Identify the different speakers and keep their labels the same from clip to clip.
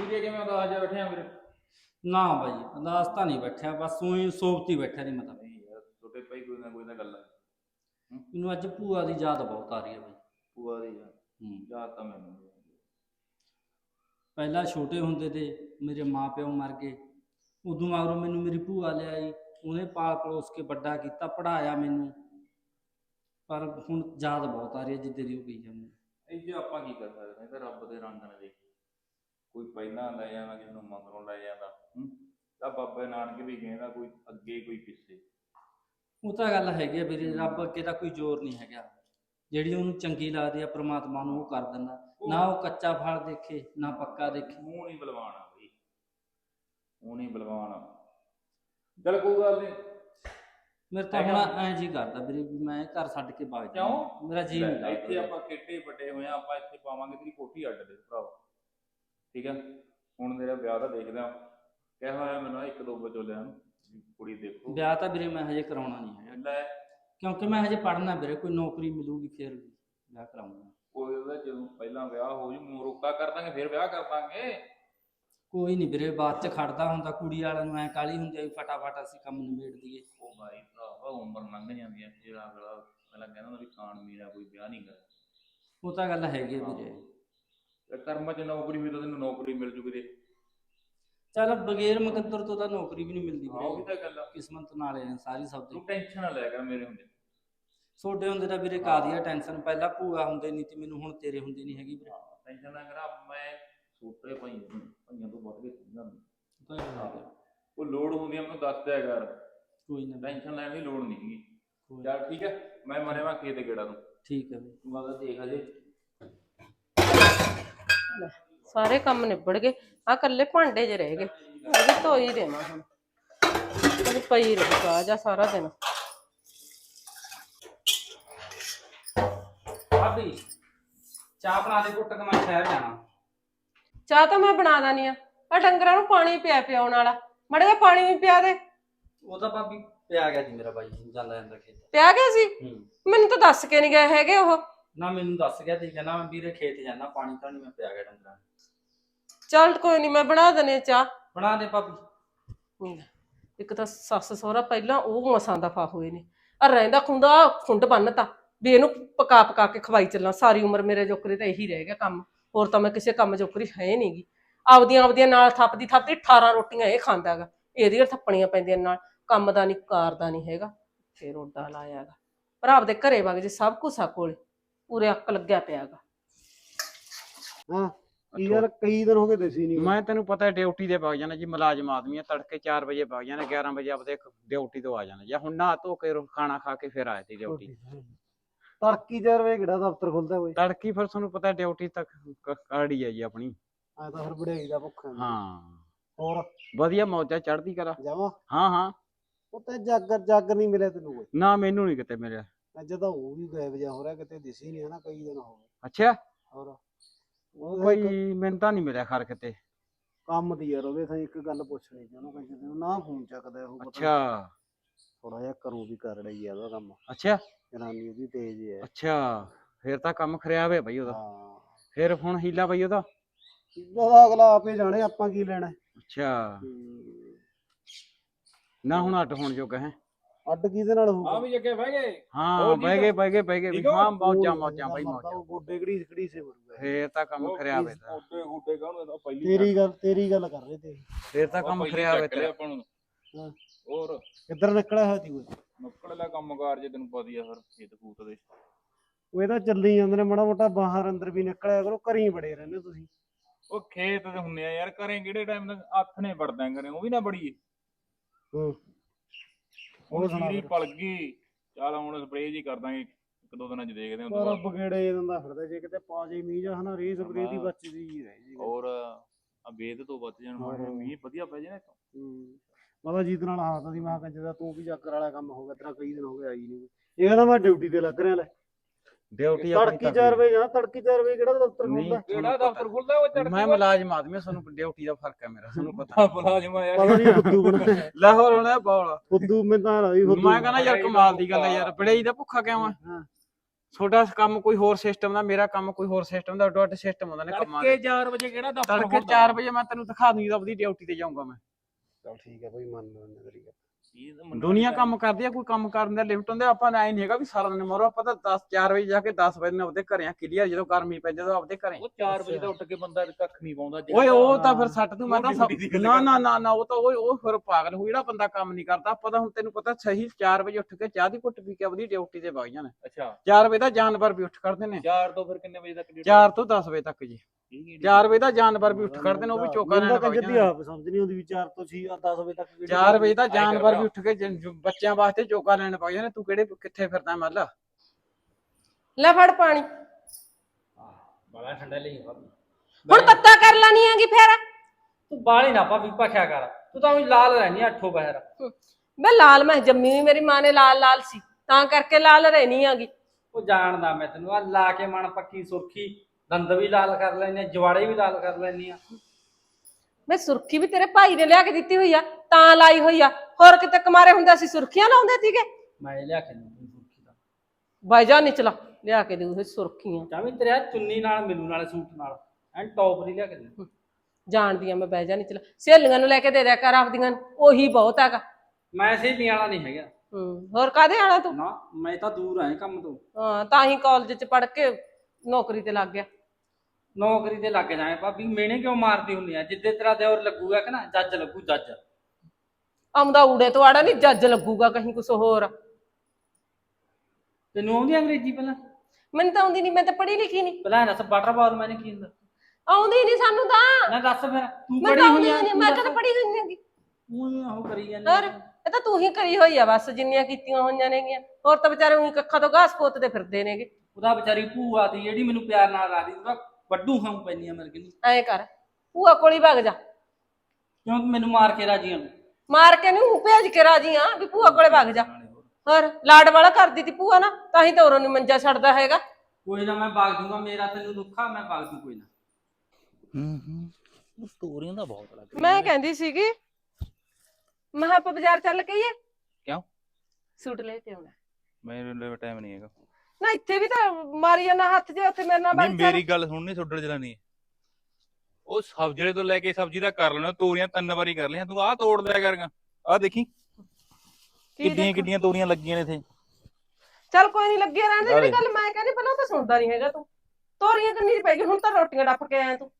Speaker 1: ਵੀਰੇ ਕਿਵੇਂ ਉਦਾਸ ਜਾ ਬੈਠੇ ਆ ਵੀਰੇ?
Speaker 2: ਨਾ ਬਾਈ ਅਰਦਾਸ ਤਾਂ ਨਹੀਂ ਬੈਠਿਆ ਬਸ ਉਹੀ ਸੋਬਤੀ ਬੈਠਿਆ ਨਹੀਂ ਮਤਲਬ।
Speaker 1: ਨਹੀਂ ਯਾਰ ਛੋਟੇ ਭਾਈ ਕੋਈ ਨਾ ਕੋਈ ਨਾ ਗੱਲ ਆ।
Speaker 2: ਮੈਨੂੰ ਅੱਜ ਭੂਆ ਦੀ ਯਾਦ ਬਹੁਤ ਆ ਰਹੀ ਹੈ ਬਾਈ।
Speaker 1: ਪੂਆ ਦੀ ਯਾਰ
Speaker 2: ਹੂੰ।
Speaker 1: ਯਾਦ ਤਾਂ ਮੈਨੂੰ ਵੀ ਆਉਂਦੀ ਆ।
Speaker 2: ਪਹਿਲਾਂ ਛੋਟੇ ਹੁੰਦੇ ਤੇ ਮੇਰੇ ਮਾਪਿਓ ਮਰ ਗਏ। ਉਦੋਂ ਮਗਰੋਂ ਮੈਨੂੰ ਮੇਰੀ ਭੂਆ ਲਿਆਈ ਉਹਨੇ ਪਾਲ ਪਲੋਸ ਕੇ ਵੱਡਾ ਕੀਤਾ ਪੜਾਇਆ ਮੈਨੂੰ। ਪਰ ਹੁਣ ਯਾਦ ਬਹੁਤ ਆ ਰਹੀ ਹੈ ਜਿੱਦੇ ਦੀ ਉਹ ਗਈ ਜਾਂਦੀ
Speaker 1: ਇਹ ਜੇ ਆਪਾਂ ਕੀ ਕਰ ਸਕਦੇ ਹਾਂ? ਇਹ ਤਾਂ ਰੱਬ ਦੇ ਰੰਗ ਨੇ ਦੇਖ। ਕੋਈ ਪਹਿਲਾਂ ਲੈ ਜਾਂਦਾ ਕਿਸੇ ਨੂੰ ਮਗਰੋਂ ਲੈ ਜਾਂਦਾ ਹੂੰ? ਤਾਂ ਬਾਬੇ ਨਾਨਕ ਵੀ ਕਹਿੰਦਾ ਕੋਈ ਅੱਗੇ ਕੋਈ ਪਿੱਛੇ।
Speaker 2: ਉਹ ਤਾਂ ਗੱਲ ਹੈਗੀ ਆ ਵੀਰੇ ਰੱਬ ਅੱਗੇ ਤਾਂ ਕੋਈ ਜ਼ੋਰ ਨਹੀਂ ਹੈਗਾ। ਜਿਹੜੀ ਉਹਨੂੰ ਚੰਗੀ ਲੱਗਦੀ ਆ ਪ੍ਰਮਾਤਮਾ ਨੂੰ ਉਹ ਕਰ ਦਿੰਦਾ। ਨਾ ਉਹ ਕੱਚਾ ਫਲ ਦੇਖੇ ਨਾ ਪੱਕਾ ਦੇਖੇ।
Speaker 1: ਮੂੰਹ ਨਹੀਂ ਬਲਵਾਨ ਆ ਬਈ। ਮੂੰਹ ਨਹੀਂ ਬਲਵਾਨ ਚਲ ਕੋਈ ਗੱਲ ਨਹੀਂ
Speaker 2: ਮੇਰੇ ਤਾਂ। ਹੁਣ ਐਂ ਜੀ ਕਰਦਾ ਵੀਰੇ ਵੀ ਮੈਂ ਘਰ ਛੱਡ ਕੇ ਭੱਜ
Speaker 1: ਕਿਉਂ?
Speaker 2: ਮੇਰਾ ਜੀ ਨਹੀਂ
Speaker 1: ਲੈ, ਇੱਥੇ
Speaker 2: ਲੱਗਦਾ
Speaker 1: ਆਪਾਂ ਕਿੱਡੇ ਵੱਡੇ ਹੋਏ ਆ ਆਪਾਂ ਇੱਥੇ ਪਾਵਾਂਗੇ ਤੇਰੀ ਕੋਠੀ ਅੱਡ ਦੇ ਭਰਾਵਾ। ਠੀਕ ਹੈ ਹੁਣ ਮੇਰਾ ਵਿਆਹ ਦਾ ਦੇਖਦਾ ਕਿਹਾ ਹੋਇਆ ਮੈਨੂੰ ਇੱਕ ਦੋ ਵਿਚੋਲਿਆਂ ਨੂੰ ਵੀ ਕੁੜੀ ਦੇਖੋ।
Speaker 2: ਵਿਆਹ ਤਾਂ ਵੀਰੇ ਮੈਂ ਹਜੇ ਕਰਾਉਣਾ ਨਹੀਂ ਹੈਗਾ।
Speaker 1: ਲੈ।
Speaker 2: ਕਿਉਂਕਿ ਮੈਂ ਹਜੇ ਪੜ੍ਹਨਾ ਵੀਰੇ ਕੋਈ ਨੌਕਰੀ ਮਿਲੂਗੀ ਫਿਰ ਵਿਆਹ ਕਰਾਉਂਗਾ।
Speaker 1: ਕੋਈ ਉਹਦਾ ਜਦੋਂ ਪਹਿਲਾਂ ਵਿਆਹ ਹੋ ਜੂ ਮੂੰਹ ਰੋਕਾ ਕਰ ਦਾਂਗੇ ਫਿਰ ਵਿਆਹ ਕਰ ਦਾਂਗੇ।
Speaker 2: ਕੋਈ ਨਹੀਂ ਵੀਰੇ ਬਾਅਦ ਚ ਖੜਦਾ ਹੁੰਦਾ ਕੁੜੀ ਵਾਲਿਆਂ ਨੂੰ ਐ ਕਾਲੀ ਹੁੰਦੀ ਆ ਵੀ ਫਟਾਫਟ ਅਸੀਂ ਕੰਮ ਨਿਬੇੜ ਦਈਏ।
Speaker 1: ਉਹ ਭਾਈ ਭਰਾਵਾ ਉਮਰ ਲੰਘ ਜਾਂਦੀ ਹੈ ਜਿਹੜਾ ਅਗਲਾ ਪਹਿਲਾਂ ਕਹਿੰਦਾ ਹੁੰਦਾ ਵੀ ਕਾਣ ਮੇਰਾ ਕੋਈ ਵਿਆਹ ਨਹੀਂ ਕਰਦਾ
Speaker 2: ਉਹ ਤਾਂ ਗੱਲ ਹੈਗੀ ਆ ਵੀਰੇ।
Speaker 1: ਤੇ ਕਰਮਾਂ 'ਚ ਨੌਕਰੀ ਹੋਈ ਤਾਂ ਤੈਨੂੰ ਨੌਕਰੀ ਮਿਲ ਜੂਗੀ ਤੇ
Speaker 2: ਚੱਲ ਬਗੈਰ ਮੁਕੱਦਰ ਤੋਂ ਤਾਂ ਨੌਕਰੀ ਵੀ ਨਹੀਂ ਮਿਲਦੀ
Speaker 1: ਹਾਂ ਉਹ ਵੀ
Speaker 2: ਵੀਰੇ।
Speaker 1: ਤਾਂ ਗੱਲ ਆ।
Speaker 2: ਕਿਸਮਤ ਨਾਲ ਹੈ ਸਾਰੀ ਸਭ ਦੀ
Speaker 1: ਤੂੰ ਟੈਨਸ਼ਨ ਨਾ ਲੈ ਕਰ ਮੇਰੇ ਹੁੰਦੇ।
Speaker 2: ਛੋਟੇ ਹੁੰਦੇ ਤਾਂ ਵੀਰੇ ਕਾਦੀ ਆ ਟੈਨਸ਼ਨ? ਪਹਿਲਾਂ ਭੂਆ ਹੁੰਦੇ ਨਹੀਂ ਤੇ ਮੈਨੂੰ ਹੁਣ ਤੇਰੇ ਹੁੰਦੇ ਨਹੀਂ ਹੈਗੀ ਵੀਰੇ।
Speaker 1: ਟੈਨਸ਼ਨ ਨਾ ਕਰਾ ਮੈਂ ਛੋਟੇ ਭਾਈ ਭਾਈਆਂ ਤੋਂ ਵੱਧ ਕੇ ਸਮਝਦਾ
Speaker 2: ਉਹ ਤਾਂ
Speaker 1: ਲੋੜ ਹੁੰਦੀ ਆ ਮੈਨੂੰ ਦੱਸ ਦਿਆ ਕਰ।
Speaker 2: ਕੋਈ ਨਾ ਵੀਰੇ,
Speaker 1: ਟੈਨਸ਼ਨ ਲੈਣ ਦੀ ਲੋੜ ਨਹੀਂ ਹੈਗੀ।
Speaker 2: ਕੋਈ-
Speaker 1: ਚੱਲ ਠੀਕ ਹੈ ਮੈਂ ਮਰਿਆ ਮੈਂ ਖੇਤ ਗੇੜਾ ਨੂੰ
Speaker 2: ਠੀਕ ਹੈ ਵੀਰੇ।
Speaker 1: ਤੂੰ ਆਦਾ ਦੇਖ ਅਜੇ
Speaker 3: ਲੈ, ਸਾਰੇ ਕੰਮ ਨਿਬੜ ਗਏ। ਆ ਕੱਲੇ ਭਾਂਡੇ ਜੇ ਰਹਿ ਗਏ। ਉਹ ਵੀ ਧੋ ਹੀ ਦੇਵਾਂ ਹੁਣ। ਉਹ ਪਈ ਰਹੂਗਾ ਜਾ ਸਾਰਾ ਦਿਨ।
Speaker 2: ਭਾਬੀ ਚਾਹ ਬਣਾ ਦੇ ਘੁੱਟ ਕੇ ਮੈਂ ਸ਼ਹਿਰ ਜਾਣਾ।
Speaker 3: ਚਾਹ ਤਾਂ ਮੈਂ ਬਣਾ ਦਾਨੀ ਆ ਆ ਡੰਗਰਾਂ ਨੂੰ ਪਾਣੀ ਪਿਆ ਪਿਆਉਣ ਵਾਲਾ। ਮੜੇ ਜਿਹਾ ਪਾਣੀ ਵੀ ਪਿਆ ਦੇ।
Speaker 2: ਉਹ ਤਾਂ ਭਾਬੀ ਪਿਆ ਗਿਆ ਜੀ ਮੇਰਾ ਬਾਈ ਜਾਂਦਾ ਜਾਂਦਾ ਖੇਤ।
Speaker 3: ਪਿਆ ਗਿਆ ਸੀ?
Speaker 2: ਹੂੰ।
Speaker 3: ਮੈਨੂੰ ਤਾਂ ਦੱਸ ਕੇ ਨਹੀਂ ਗਏ ਹੈਗੇ ਉਹ।
Speaker 2: ਨਾ ਮੈਨੂੰ ਦੱਸ ਗਿਆ ਤੇ ਕਹਿੰਦਾ ਮੈਂ ਵੀਰੇ ਖੇਤ ਜਾਣਾ ਪਾਣੀ ਤਾਂ ਨਹੀਂ ਮੈਂ ਪਿਆ ਗਿਆ ਡੰਗਰਾਂ ਨੂੰ।
Speaker 3: ਚੱਲ ਕੋਈ ਨਹੀਂ ਮੈਂ ਬਣਾ ਦਨੇ ਚਾਹ।
Speaker 2: ਬਣਾ ਦੇ ਭਾਬੀ।
Speaker 3: ਹਮ, ਇੱਕ ਤਾਂ ਸੱਸ ਸਹੁਰਾ ਪਹਿਲਾਂ ਉਹ ਮਸਾਂ ਦਫਾ ਹੋਏ ਨੇ। ਆ ਰਹਿੰਦਾ ਖੁੰਦਾ ਖੁੰਡ ਬੰਨਤਾ। ਵੀ ਇਹਨੂੰ ਪਕਾ ਪਕਾ ਕੇ ਖਵਾਈ ਚੱਲਾਂ। ਸਾਰੀ ਉਮਰ ਮੇਰੇ ਜੋਕਰੇ ਤਾਂ ਇਹੀ ਰਹਿ ਗਿਆ ਕੰਮ। ਹੋਰ ਤਾਂ ਮੈਂ ਕਿਸੇ ਕੰਮ ਜੋਕਰੀ ਹੈ ਨਹੀਂਗੀ ਆਪਦੀਆਂ ਆਪਦੀਆਂ ਨਾਲ ਥੱਪਦੀ ਥੱਪਦੀ 18 ਰੋਟੀਆਂ ਇਹ ਖਾਂਦਾਗਾ ਇਹਦੀਆਂ ਥੱਪਣੀਆਂ ਪੈਂਦੀਆਂ ਨਾਲ। ਕੰਮ ਦਾ ਨਹੀਂ ਕਾਰ ਦਾ ਨਹੀਂ ਹੈਗਾ। ਫੇਰ ਓਡਾ ਲਾਇਆਗਾ ਪਰ ਆਪਦੇ ਘਰੇ ਵਗ ਜੇ ਸਭ ਕੁਛ ਆ ਕੋਲੇ। ਪੂਰੇ ਅੱਕ ਲੱਗਿਆ ਪਿਆਗਾ।
Speaker 4: ਹਾਂ ਯਾਰ ਕਈ ਦਿਨ ਹੋ ਗਏ ਦੇਸੀ ਨਹੀਂ
Speaker 5: ਮੈਂ ਤੈਨੂੰ ਪਤਾ ਡਿਊਟੀ ਤੇ ਵਗ ਜਾਣਾ ਜੀ ਮੁਲਾਜ਼ਮ ਆਦਮੀ ਆ ਤੜਕੇ 4 ਵਜੇ ਵਗ ਜਾਣਾ 11 ਵਜੇ ਆਪਦੇ ਡਿਊਟੀ ਤੋਂ ਆ ਜਾਣਾ ਜਾਂ ਹੁਣ ਨਹਾ ਧੋ ਕੇ ਖਾਣਾ ਖਾ ਕੇ ਫਿਰ ਆਏ ਤੀ ਡਿਊਟੀ।
Speaker 4: ਤੜਕੀ ਚਾਰ ਵਜੇ ਕਿਹੜਾ ਦਫ਼ਤਰ ਖੁੱਲਦਾ ਓਏ
Speaker 5: ਤੜਕੀ ਫਿਰ ਤੁਹਾਨੂੰ ਪਤਾ ਡਿਊਟੀ ਤੱਕ ਕਾੜੀ ਹੈ ਜੀ ਆਪਣੀ।
Speaker 4: ਆ ਤਾਂ ਫਿਰ ਬੜਾਈ ਦਾ ਭੁੱਖਾ ਹਾਂ।
Speaker 5: ਹਾਂ।
Speaker 4: ਹੋਰ?
Speaker 5: ਵਧੀਆ ਮੌਜਾ ਚੜਦੀ ਕਰਾ
Speaker 4: ਜਾਵਾਂ?
Speaker 5: ਹਾਂ ਹਾਂ।
Speaker 4: ਉਹ ਤਾਂ ਜਾਗਰ ਜਾਗਰ ਨਹੀਂ ਮਿਲਿਆ ਤੈਨੂੰ
Speaker 5: ਨਾ ਮੈਨੂੰ ਨਹੀਂ ਕਿਤੇ ਮਿਲਿਆ।
Speaker 4: ਅੱਜ ਤਾਂ ਉਹ ਵੀ ਗਾਇਬ ਜਿਹਾ ਹੋ ਰਿਹਾ ਕਿਤੇ ਦਿਸੀ ਨਹੀਂ ਹਨਾ ਕਈ ਦਿਨ ਹੋ ਗਏ।
Speaker 5: ਅੱਛਾ?
Speaker 4: ਹੋਰ?
Speaker 5: ਉਹ ਕੋਈ? ਮੈਨੂੰ ਤਾਂ ਨਹੀਂ ਮਿਲਿਆ ਖਰ ਕਿਤੇ।
Speaker 4: ਕੰਮ ਦੀ ਯਾਰ ਉਹਦੇ ਤਾਂ ਇੱਕ ਗੱਲ ਪੁੱਛਣੀ ਸੀ ਉਹਨੂੰ ਕਹਿੰਦੇ ਤੈਨੂੰ ਨਾ ਫੋਨ ਚੱਕਦਾ ਉਹ
Speaker 5: ਅੱਛਾ।
Speaker 4: ਥੋੜਾ ਜਿਹਾ ਕਰੂੰ ਵੀ ਕਰ ਰਹੀ ਆ ਉਹਦਾ ਕੰਮ।
Speaker 5: ਅੱਛਾ।
Speaker 4: ਜਨਾਨੀ ਉਹਦੀ ਤੇਜ਼ ਹੈ
Speaker 5: ਅੱਛਾ ਫਿਰ ਤਾਂ ਕੰਮ ਖਰਿਆ ਵੇ ਬਈ ਉਹਦਾ।
Speaker 4: ਹਾਂ।
Speaker 5: ਫਿਰ ਹੁਣ ਹੀਲਾ ਬਈ ਉਹਦਾ।
Speaker 4: ਉਹਦਾ ਅਗਲਾ ਆਪੇ ਜਾਣੇ ਆਪਾਂ ਕੀ ਲੈਣਾ। ਹੈ?
Speaker 5: ਅੱਛਾ।
Speaker 4: ਹੂੰ।
Speaker 5: ਨਾ ਹੁਣ ਅੱਡ ਹੋਣ ਜੋਗਾ ਹੈ।
Speaker 4: ਅੱਡ ਕਿਹਦੇ ਨਾਲ
Speaker 1: ਆ
Speaker 4: ਹੋਊਗਾ
Speaker 1: ਵੀ ਜੱਗੇ ਬਹਿ ਗਏ।
Speaker 5: ਹਾਂ
Speaker 1: ਹੋਰ ਠੀਕ
Speaker 5: ਬਹਿ
Speaker 1: ਆ?
Speaker 5: ਗਏ ਬਹਿ ਗਏ ਬਹਿ ਗਏ।
Speaker 1: ਠੀਕ ਆ?
Speaker 5: ਹਾਂ ਮੌਜਾਂ ਮੌਜਾਂ ਬਈ ਮੌਜਾਂ
Speaker 4: ਉਹ ਗੋਡੇ ਘੜੀ ਘੜੀ ਸੇ ਮਰੂਗਾ
Speaker 5: ਫੇਰ ਤਾਂ ਕੰਮ ਖਰਿਆ ਵੇ ਤਾਂ।
Speaker 1: ਉੱਡੇ ਉੱਡੇ ਇਹਦਾ ਪਹਿਲੀ
Speaker 4: ਤੇਰੀ ਗੱਲ ਤੇਰੀ ਗੱਲ ਕਰ ਰਹੇ ਤੇ।
Speaker 5: ਫੇਰ ਤਾਂ ਕੰਮ ਖਰਿਆ ਵੇ ਤੇਰਾ।
Speaker 1: ਆਪਾਂ ਨੂੰ।
Speaker 4: ਹਾਂ।
Speaker 1: ਹੋਰ?
Speaker 4: ਕਿੱਧਰ ਨਿਕਲਿਆ ਹੋਇਆ ਸੀ ਓਏ
Speaker 1: ਨੁੱਕੜ ਦਾ ਕੰਮਕਾਰ ਜੇ ਤੈਨੂੰ ਪਤਾ ਹੀ ਆ ਫਿਰ ਖੇਤ ਖੂਤ ਦੇ।
Speaker 4: ਉਹ ਇਹ ਤਾਂ ਚੱਲੀ ਜਾਂਦੇ ਨੇ ਮਾੜਾ ਮੋਟਾ ਬਾਹਰ ਅੰਦਰ ਵੀ ਨਿਕਲਿਆ ਕਰੋ ਘਰੀ ਬੜੇ ਰਹਿੰਦੇ ਤੁਸੀਂ।
Speaker 1: ਉਹ ਖੇਤ ਤੇ ਹੁੰਨੇ ਆ ਯਾਰ ਘਰੇ ਕਿਹੜੇ ਟਾਈਮ ਤੱਕ ਹੱਥ ਨੇ ਵੜਦਾ ਕਰੇ ਉਹ ਵੀ ਨਾ ਬੜੀ
Speaker 4: ਹੂੰ। ਉਹ ਸੁਣਾ
Speaker 1: ਜੀਰੀ
Speaker 4: ਫਿਰ।
Speaker 1: ਗਈ। ਚੱਲ ਹੁਣ ਸਪਰੇਅ ਜੀ ਕਰ ਦਾਂਗੇ। ਇੱਕ ਦੋ ਦਿਨਾਂ ਚ ਦੇਖਦੇ ਹਾਂ
Speaker 4: ਪਰ
Speaker 1: ਉਦੋਂ ਬਾਅਦ।
Speaker 4: ਬਗੇੜੇ ਦਿੰਦਾ ਫਿਰਦਾ। ਜੇ ਕਿਤੇ ਪਾ ਜੇ ਮੀਂਹ ਜਾਂ ਹਨਾ ਰੇ ਸਪਰੇ ਦੀ। ਬਚਦੀ ਹੀ ਰਹਿ ਜੀ।
Speaker 1: ਹੋਰ ਆ ਵੇਦ ਤੋਂ ਬਚ ਜਾਣ। ਹੁਣ
Speaker 4: ਹਾਂ।
Speaker 1: ਮੀਂਹ ਵਧੀਆ ਪੈ ਜਾਣਾ
Speaker 4: ਹੂੰ। ਮਾਤਾ ਜੀਤ ਨਾਲ ਹਾਲਤ ਸੀ। ਮੈਂ ਕਿਹਾ ਜਦੋਂ ਤੂੰ ਵੀ ਚੱਕਰ ਵਾਲਾ ਕੰਮ ਹੋ ਗਿਆ। ਤੇਰਾ ਕਈ ਦਿਨ ਹੋ ਗਏ ਆਈ ਨਹੀਂ ਇਹ ਕਹਿੰਦਾ ਮੈਂ ਡਿਊਟੀ ਤੇ ਲੱਗ ਰਿਹਾ ਲੈ।
Speaker 5: ਡਿਊਟੀ
Speaker 4: ਤੜਕੀ 4 ਵਜੇ ਜਾਣਾ ਤੜਕੀ 4 ਵਜੇ ਕਿਹੜਾ ਦਫ਼ਤਰ
Speaker 5: ਨਹੀਂ।
Speaker 4: ਖੁੱਲਦਾ
Speaker 1: ਕਿਹੜਾ ਦਫ਼ਤਰ ਖੁੱਲਦਾ ਉਹ ਚੜ੍ਹ
Speaker 5: ਮੈਂ ਮੁਲਾਜ਼ਮ ਆਦਮੀ ਆ, ਤੁਹਾਨੂੰ ਡਿਊਟੀ ਦਾ ਫ਼ਰਕ ਹੈ ਮੇਰਾ ਤੁਹਾਨੂੰ ਪਤਾ।
Speaker 1: ਮੁਲਾਜ਼ਮ ਆ ਯਾਰ।
Speaker 4: ਪਤਾ ਨਹੀਂ ਫੁੱਦੂ ਬਣਾ।
Speaker 5: ਲਾਹੌਰ ਹੋਣਾ ਬੌਲ।
Speaker 4: ਫੁੱਦੂ ਮੈਂ ਤਾਂ ਰਹੀ ਫੁੱਦੂ।
Speaker 5: ਮੈਂ ਕਹਿੰਦਾ ਯਾਰ ਕਮਾਲ ਦੀ ਗੱਲ ਹੈ ਯਾਰ ਬੜੇਈ ਦਾ ਭੁੱਖਾ ਕਿਉਂ ਆ? ਤੁਹਾਡਾ ਕੰਮ ਕੋਈ ਹੋਰ ਸਿਸਟਮ ਦਾ ਮੇਰਾ ਕੰਮ ਕੋਈ ਹੋਰ ਸਿਸਟਮ ਦਾ ਅੱਡ ਸਿਸਟਮ ਹੁੰਦਾ ਨੇ ਕੰਮਾਂ
Speaker 1: ਤੜਕੇ 4 ਵਜੇ ਕਿਹੜਾ ਦਫ਼ਤਰ
Speaker 5: ਤੜਕੇ 4 ਵਜੇ ਮੈਂ ਤੈਨੂੰ ਦਿਖਾ ਦੂੰਗੀ ਆਪਦੀ ਡਿਊਟੀ ਤੇ ਜਾਊਂਗਾ ਮੈਂ।
Speaker 4: ਚਲ ਠੀਕ ਹੈ ਬਈ ਮੰਨ ਲੈਂਦੇ ਤੇਰੀ ਗੱਲ
Speaker 5: ਦੁਨੀਆ ਕੰਮ ਕਰਦੀ ਆ ਕੋਈ ਕੰਮ ਕਰਨ ਦਾ ਲਿਮਟ ਹੁੰਦਾ ਆਪਾਂ ਐ ਨਹੀਂ ਹੈਗਾ ਵੀ ਸਾਰਾ ਦਿਨ ਮਰੋ ਆਪਾਂ ਤਾਂ 10 4 ਵਜੇ ਜਾ ਕੇ 10 ਵਜੇ ਨੂੰ ਆਪਦੇ ਘਰੇ ਆ ਕਲੀਅਰ ਜਦੋਂ ਗਰਮੀ ਪੈ ਜਦੋਂ ਆਪਦੇ ਘਰੇ
Speaker 1: ਉਹ 4 ਵਜੇ ਤੋਂ ਉੱਠ ਕੇ ਬੰਦਾ ਕੱਖ ਨਹੀਂ ਪਾਉਂਦਾ
Speaker 5: ਓਏ ਉਹ ਤਾਂ ਫਿਰ ਸੱਟ ਤੂੰ ਮੈਂ ਤਾਂ
Speaker 1: ਦੀ
Speaker 5: ਸਭ- ਨਾ ਨਾ ਨਾ ਨਾ ਉਹ ਤਾਂ ਉਹ ਉਹ ਫਿਰ ਪਾਗਲ ਹੋ ਜਿਹੜਾ ਬੰਦਾ ਕੰਮ ਨਹੀਂ ਕਰਦਾ ਆਪਾਂ ਤਾਂ ਹੁਣ ਤੈਨੂੰ ਪਤਾ ਸਹੀ 4 ਵਜੇ ਉੱਠ ਕੇ ਚਾਹ ਦੀ ਘੁੱਟ ਪੀ ਕੇ ਆਪਦੀ ਡਿਊਟੀ ਤੇ ਵਗ ਜਾਣਾ
Speaker 1: ਅੱਛਾ।
Speaker 5: 4 ਵਜੇ ਦਾ ਜਾਨਵਰ ਵੀ ਉੱਠ ਖੜਦੇ ਨੇ।
Speaker 1: 4 ਤੋਂ ਫਿਰ ਕਿੰਨੇ ਵਜੇ ਤੱਕ duty?
Speaker 5: 4 ਤੋਂ 10 ਵਜੇ ਤੱਕ ਜੀ। 4 ਵਜੇ ਦਾ ਜਾਨਵਰ ਵੀ ਉੱਠ ਖੜਦੇ ਨੇ ਉਹ ਵੀ ਚੋਕਾ ਲੈਣ
Speaker 4: ਤਾਂ
Speaker 5: ਵਗ
Speaker 4: ਕੰਜਰ ਦੀ
Speaker 5: ਜਾਣਾ
Speaker 4: ਆਪ ਸਮਝ ਨਹੀਂ ਆਉਂਦੀ ਵੀ 4 ਤੋਂ 6 10 ਵਜੇ ਤੱਕ ਕਿਹੜੀ
Speaker 5: 4 ਵਜੇ ਦਾ
Speaker 1: ਕਰ
Speaker 5: ਜਾਨਵਰ। ਵੀ ਉੱਠ ਕੇ ਜ- ਜ- ਬੱਚਿਆਂ ਵਾਸਤੇ ਚੋਕਾ ਲੈਣ ਵਗ ਜਾਣਾ ਤੂੰ ਕਿਹੜੇ ਕਿੱਥੇ ਫਿਰਦਾ ਮੱਲਾ?
Speaker 3: ਲੈ ਫੜ ਪਾਣੀ।
Speaker 2: ਬੜਾ ਠੰਡਾ ਲਈ ਭਾਬੀ।
Speaker 3: ਹੁਣ ਤੱਤਾ ਕਰ ਲੈਣੀ ਹੈਗੀ ਫੇਰ।
Speaker 2: ਤੂੰ ਬਾਲੀ ਨਾ ਭਾਬੀ ਭਖਿਆ ਕਰ। ਤੂੰ ਤਾਂ ਵੀ ਲਾਲ ਰਹਿਨੀ ਅੱਠੋ ਬਹਿਰ।
Speaker 3: ਮੈਂ ਲਾਲ ਮੈਂ ਜੰਮੀ ਵੀ ਮੇਰੀ ਮਾਂ ਨੇ ਲਾਲ ਲਾਲ ਸੀ। ਤਾਂ ਕਰਕੇ ਲਾਲ ਰਹਿਣੀ ਹੈਗੀ।
Speaker 2: ਉਹ ਜਾਣਦਾ ਮੈਂ ਤੈਨੂੰ ਆ ਲਾ ਕੇ ਮਨ ਪੱਕੀ ਸੁਰਖੀ। ਦੰਦ ਵੀ ਲਾਲ ਕਰ ਲੈਨੇ ਜਵਾੜੇ ਵੀ ਲਾਲ ਕਰ ਲੈਨੀ ਆ।
Speaker 3: ਮੈਂ ਸੁਰਖੀ ਵੀ ਤੇਰੇ ਭਾਈ ਨੇ ਲਿਆ ਕੇ ਦਿੱਤੀ ਹੋਈ ਆ ਤਾਂ ਲਾਈ ਹੋਈ ਆ। ਹੋਰ ਕਿਤੇ ਕਮਾਰੇ ਹੁੰਦੇ ਸੀ ਸੁਰਖੀਆਂ ਲਾਉਂਦੇ ਸੀਗੇ?
Speaker 2: ਮੈਂ ਲਿਆ ਕੇ ਨਹੀਂ ਸੁਰਖੀ ਦਾ।
Speaker 3: ਬਾਈਜਾ ਨਿਚਲਾ ਲਿਆ ਕੇ ਦੇਉ ਸੁਰਖੀਆਂ।
Speaker 2: ਚਾਵੇਂ ਤੇਰੇ ਆਹ ਚੁੰਨੀ ਨਾਲ ਮਿਲੂ ਨਾਲੇ ਸੂਟ ਨਾਲ। ਐਂ ਟੌਪ ਦੀ ਲਿਆ ਕੇ ਦੇ।
Speaker 3: ਜਾਣਦੀ ਆ ਮੈਂ ਬਹਿਜਾ ਨਿਚਲਾ। ਸਹੇਲੀਆਂ ਨੂੰ ਲੈ ਕੇ ਦੇ ਦਿਆ ਕਰ ਆਪਦੀਆਂ ਨੂੰ ਉਹੀ ਬਹੁਤ ਹੈਗਾ।
Speaker 2: ਮੈਂ ਸਹੇਲੀਆਂ ਵਾਲਾ ਨਹੀਂ ਹੈਗਾ।
Speaker 3: ਹੂੰ ਹੋਰ ਕਾਦੇ ਆਣਾ ਤੂੰ?
Speaker 2: ਨਾ ਮੈਂ ਤਾਂ ਦੂਰ ਆਇਆ ਕੰਮ ਤੋਂ।
Speaker 3: ਹਾਂ ਤਾਂ ਹੀ ਕਾਲਜ ਚ ਪੜ ਕੇ ਨੌਕਰੀ ਤੇ ਲੱਗ ਗਿਆ।
Speaker 2: ਨੌਕਰੀ ਤੇ ਲੱਗ ਜਾਏ ਭਾਬੀ ਮੇਨੇ ਕਿਉਂ ਮਾਰਦੀ ਹੁੰਦੀ ਆ? ਜਿੱਦੇ ਤੇਰਾ ਦਿਓਰ ਲੱਗੂਗਾ ਕਿ ਨਾ ਜੱਜ ਲੱਗੂ ਜੱਜ।
Speaker 3: ਆਉਂਦਾ ਊੜੇ ਤੋਂ ਆੜਾ ਨਹੀਂ ਜੱਜ ਲੱਗੂਗਾ ਕਹੀਂ ਕੁਛ ਹੋਰ।
Speaker 2: ਤੈਨੂੰ ਆਉਂਦੀ ਆ ਅੰਗਰੇਜ਼ੀ ਪਹਿਲਾਂ?
Speaker 3: ਮੈਨੂੰ ਤਾਂ ਆਉਂਦੀ ਨਹੀਂ ਮੈਂ ਤਾਂ ਪੜ੍ਹੀ ਲਿਖੀ ਨਹੀਂ।
Speaker 2: ਪਹਿਲਾਂ ਦੱਸ ਬਟਰਬਾਲ ਮੈਨੇ ਕੀ ਹੁੰਦਾ?
Speaker 3: ਆਉਂਦੀ ਨਹੀਂ ਸਾਨੂੰ ਤਾਂ।
Speaker 2: ਨਾ ਦੱਸ ਫਿਰ ਤੂੰ
Speaker 3: ਮੈਂ
Speaker 2: ਪੜੀ
Speaker 3: ਤਾਂ
Speaker 2: ਹੋਈ
Speaker 3: ਆਉਂਦੀ
Speaker 2: ਆ
Speaker 3: ਨਹੀਂ ਮੈਂ ਤਾਂ ਪੜ੍ਹੀ ਹੋਈ ਨਹੀਂ
Speaker 2: ਤੂੰ ਉਹ ਕਰੀ ਜਾਂਦੀ
Speaker 3: ਹੋਰ
Speaker 2: ਆ।
Speaker 3: ਇਹ ਤਾਂ ਤੂੰ ਹੀ ਕਰੀ ਹੋਈ ਆ ਬਸ ਜਿੰਨੀਆਂ ਕੀਤੀਆਂ ਹੋਈਆਂ ਨੇਗੀਆਂ। ਹੋਰ ਤਾਂ ਵਿਚਾਰੇ ਉਹੀ ਕੱਖਾਂ ਤੋਂ ਘਾਸ ਪੋਤਦੇ ਫਿਰਦੇ ਨੇਗੇ।
Speaker 2: ਉਹਦਾ ਵਿਚਾਰੀ ਭੂਆ ਦੀ ਜਿਹੜੀ ਮੈਨੂੰ ਪਿਆਰ ਨਾਲ ਰਾਦੀ ਉਹਦਾ ਵੱਡੂ ਖਾਂ ਪੈਣੀ ਆ ਮਰਗ ਨਹੀਂ
Speaker 3: ਐਂ ਕਰ ਭੂਆ ਕੋਲ ਹੀ ਭੱਗ ਜਾ।
Speaker 2: ਕਿਉਂ ਤੂੰ ਮੈਨੂੰ ਮਾਰ ਕੇ ਰਾਜੀ ਉਹਨੂੰ
Speaker 3: ਮਾਰ ਕੇ ਨੂੰ ਭੇਜ ਕੇ ਰਾਜੀ ਆ ਵੀ ਭੂਆ ਕੋਲੇ ਭੱਗ ਜਾ। ਹੋਰ ਲਾਡ ਵਾਲਾ ਕਰਦੀ ਤੀ ਭੂਆ ਨਾ ਤਾਂ ਹੀ ਤਾਂ ਉਰੋਂ ਨੀ ਮੰਜਾ ਛੱਡਦਾ ਹੈਗਾ।
Speaker 2: ਕੋਈ ਨਾ ਮੈਂ ਬਾਗ ਦੂੰਗਾ ਮੇਰਾ ਤੈਨੂੰ ਦੁੱਖਾ ਮੈਂ ਬਾਗ ਦੂੰ ਕੋਈ ਨਾ।
Speaker 1: ਹੂੰ ਹੂੰ ਸਟੋਰੀਆਂ ਦਾ ਬਹੁਤ ਲੱਗ
Speaker 3: ਮੈਂ ਕਹਿੰਦੀ ਸੀਗੀ ਮੈਂ ਕਿਹਾ ਆਪਾਂ ਬਾਜ਼ਾਰ ਚੱਲ ਕੇ ਆਈਏ।
Speaker 1: ਕਿਉਂ?
Speaker 3: ਸੂਟ ਲੈ ਕੇ ਆਉਣਾ।
Speaker 1: ਮੇਰੇ ਲਈ ਟਾਈਮ ਨਹੀਂ ਹੈਗਾ।
Speaker 3: ਨਾ ਇੱਥੇ ਵੀ ਤਾਂ ਮਾਰੀ ਜਾਣਾ ਹੱਥ ਜੇ ਉੱਥੇ ਮੇਰੇ ਨਾਲ
Speaker 1: ਨਹੀਂ। ਮੇਰੀ ਗੱਲ ਸੁਣਨੀ ਛੋਡੜ ਜਲਾਨੀ ਉਹ ਸਬਜ਼ੀ ਤੋਂ ਲੈ ਕੇ ਸਬਜ਼ੀ ਦਾ ਕਰ ਲੈਣਾ ਤੋਰੀਆਂ ਤਿੰਨ ਵਾਰੀ ਕਰ ਲਿਆ ਤੂੰ ਆਹ ਤੋੜ ਦਿਆ ਕਰਗਾ ਆਹ ਦੇਖੀ ਕਿੱਡੀਆਂ? ਕਿੱਡੀਆਂ ਤੋਰੀਆਂ ਲੱਗੀਆਂ ਨੇ ਇੱਥੇ।
Speaker 3: ਚੱਲ ਕੋਈ ਨਹੀਂ ਲੱਗੇ ਰਹਿਣ ਦੇ ਜਿਹੜੀ। ਗੱਲ ਮੈਂ ਕਹਿੰਦੀ ਪਹਿਲਾਂ ਉਹ ਤਾਂ ਸੁਣਦਾ ਨਹੀਂ ਹੈਗਾ ਤੂੰ। ਤੋਰੀਆਂ ਕਿੰਨੀ ਪੈ ਗਈ ਹੁਣ ਤਾਂ ਰੋਟੀਆਂ ਡੱਫ ਕੇ ਆਇਆ ਤੂੰ।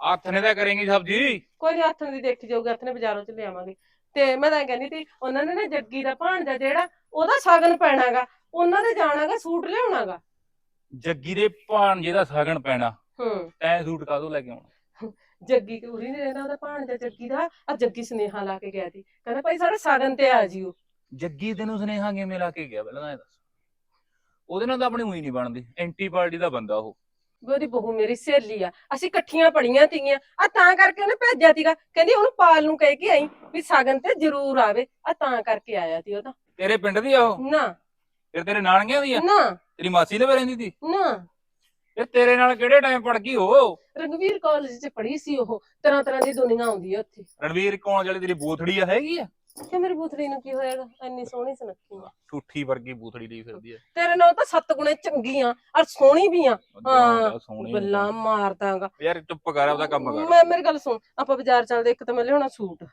Speaker 1: ਹੱਥ ਨੇ ਤਾਂ ਕਰੇਂਗੀ ਸਬਜ਼ੀ।
Speaker 3: ਕੋਈ ਨਹੀਂ ਹੱਥ ਦੀ ਦੇਖੀ ਜਾਊਗੀ ਹੱਥ ਨੇ ਬਾਜ਼ਾਰੋਂ ਚ ਲਿਆਵਾਂਗੇ। ਤੇ ਮੈਂ ਤਾਂ ਕਹਿੰਦੀ ਤੀ ਉਹਨਾਂ ਨੇ ਨਾ ਜੱਗੀ ਦਾ ਭਾਣਜਾ ਜਿਹੜਾ ਉਹਦਾ ਸ਼ਗਨ ਪੈਣਾਗਾ। ਉਹਨਾਂ ਦੇ ਜਾਣਾਗਾ ਸੂਟ ਲਿਆਉਣਾਗਾ?
Speaker 1: ਜੱਗੀ ਦੇ ਭਾਣਜੇ ਦਾ ਸਾਗਣ ਪੈਣਾ।
Speaker 3: ਹੂੰ।
Speaker 1: ਤੈਂ ਸੂਟ ਕਾਹਤੋਂ ਲੈ ਕੇ ਆਉਣਾ?
Speaker 3: ਜੱਗੀ ਉਰੀ ਨਹੀਂ ਰਹਿੰਦਾ ਉਹਦਾ ਭਾਣਜਾ ਜੱਗੀ ਦਾ। ਆ ਜੱਗੀ ਸੁਨੇਹਾ ਲਾ ਕੇ ਗਿਆ ਸੀ। ਕਹਿੰਦਾ ਭਾਈ ਸਾਡੇ ਸ਼ਗਨ ਤੇ ਆ ਜਿਓ।
Speaker 1: ਜੱਗੀ ਤੈਨੂੰ ਸੁਨੇਹਾ ਕਿਵੇਂ ਲਾ ਕੇ ਗਿਆ? ਪਹਿਲਾਂ ਤਾਂ ਇਹ ਦੱਸ। ਉਹਦੇ ਨਾਲ ਤਾਂ ਆਪਣੀ ਉਹੀ ਨਹੀਂ ਬਣਦੀ। ਐਂਟੀ ਪਾਰਟੀ ਦਾ ਬੰਦਾ ਉਹ।
Speaker 3: ਵੀ ਉਹਦੀ ਬਹੂ ਮੇਰੀ ਸਹੇਲੀ ਆ। ਅਸੀਂ ਇਕੱਠੀਆਂ ਪੜੀਆਂ ਤੀਆਂ ਆ ਤਾਂ ਕਰਕੇ ਉਹਨੇ ਭੇਜਿਆ ਸੀਗਾ ਕਹਿੰਦੀ ਉਹਨੂੰ ਪਾਲ ਨੂੰ ਕਹਿ ਕੇ ਆਈ ਵੀ ਸ਼ਗਨ ਤੇ ਜ਼ਰੂਰ ਆਵੇ। ਆ ਤਾਂ ਕਰਕੇ ਆਇਆ ਸੀ ਉਹ ਤਾਂ।
Speaker 1: ਤੇਰੇ ਪਿੰਡ ਦੀ ਆ ਉਹ?
Speaker 3: ਨਾ।
Speaker 1: ਫਿਰ ਤੇਰੇ ਨਾਨਕਿਆਂ ਦੀ ਆ?
Speaker 3: ਨਾ।
Speaker 1: ਤੇਰੀ ਮਾਸੀ ਦੇ ਵੀ ਰਹਿੰਦੀ ਸੀ
Speaker 3: ਨਾ।
Speaker 1: ਫਿਰ ਤੇਰੇ ਨਾਲ ਕਿਹੜੇ ਟਾਈਮ ਪੜ ਗਈ ਉਹ?
Speaker 3: ਰਗਵੀਰ ਕਾਲਜ ਚ ਪੜ੍ਹੀ ਸੀ ਉਹ। ਤਰ੍ਹਾਂ ਤਰ੍ਹਾਂ ਦੀ ਦੁਨੀਆ ਆਉਂਦੀ ਆ ਉੱਥੇ।
Speaker 1: ਰਣਵੀਰ ਕੌਣ ਜਿਹੜੀ ਤੇਰੀ ਬੂਥੜੀ ਆ ਹੈਗੀ ਆ?
Speaker 3: ਕਿ ਮੇਰੀ ਬੂਥੜੀ ਨੂੰ ਕੀ ਹੋਏਗਾ ਇੰਨੀ ਸੋਹਣੀ ਸੁਨੱਖੀ ਆ।
Speaker 1: ਠੂਠੀ ਵਰਗੀ ਬੂਥੜੀ ਲਈ ਫਿਰਦੀ ਆ।
Speaker 3: ਤੇਰੇ ਨਾਲ ਤਾਂ ਸੱਤ ਗੁਣੇ ਚੰਗੀ ਆ ਔਰ ਸੋਹਣੀ ਵੀ ਆ। ਹਾਂ,
Speaker 1: ਸੋਹਣੀ
Speaker 3: ਗੱਲਾਂ ਮਾਰਦਾਗਾ
Speaker 1: ਯਾਰ ਚੁੱਪ ਕਰ ਆਪਦਾ ਕੰਮ ਕਰ।
Speaker 3: ਮੈਂ ਮੇਰੀ ਗੱਲ ਸੁਣ। ਆਪਾਂ ਬਾਜ਼ਾਰ ਚੱਲਦੇ ਇੱਕ ਤਾਂ ਮੈਂ ਲਿਆਉਣਾ ਸੂਟ।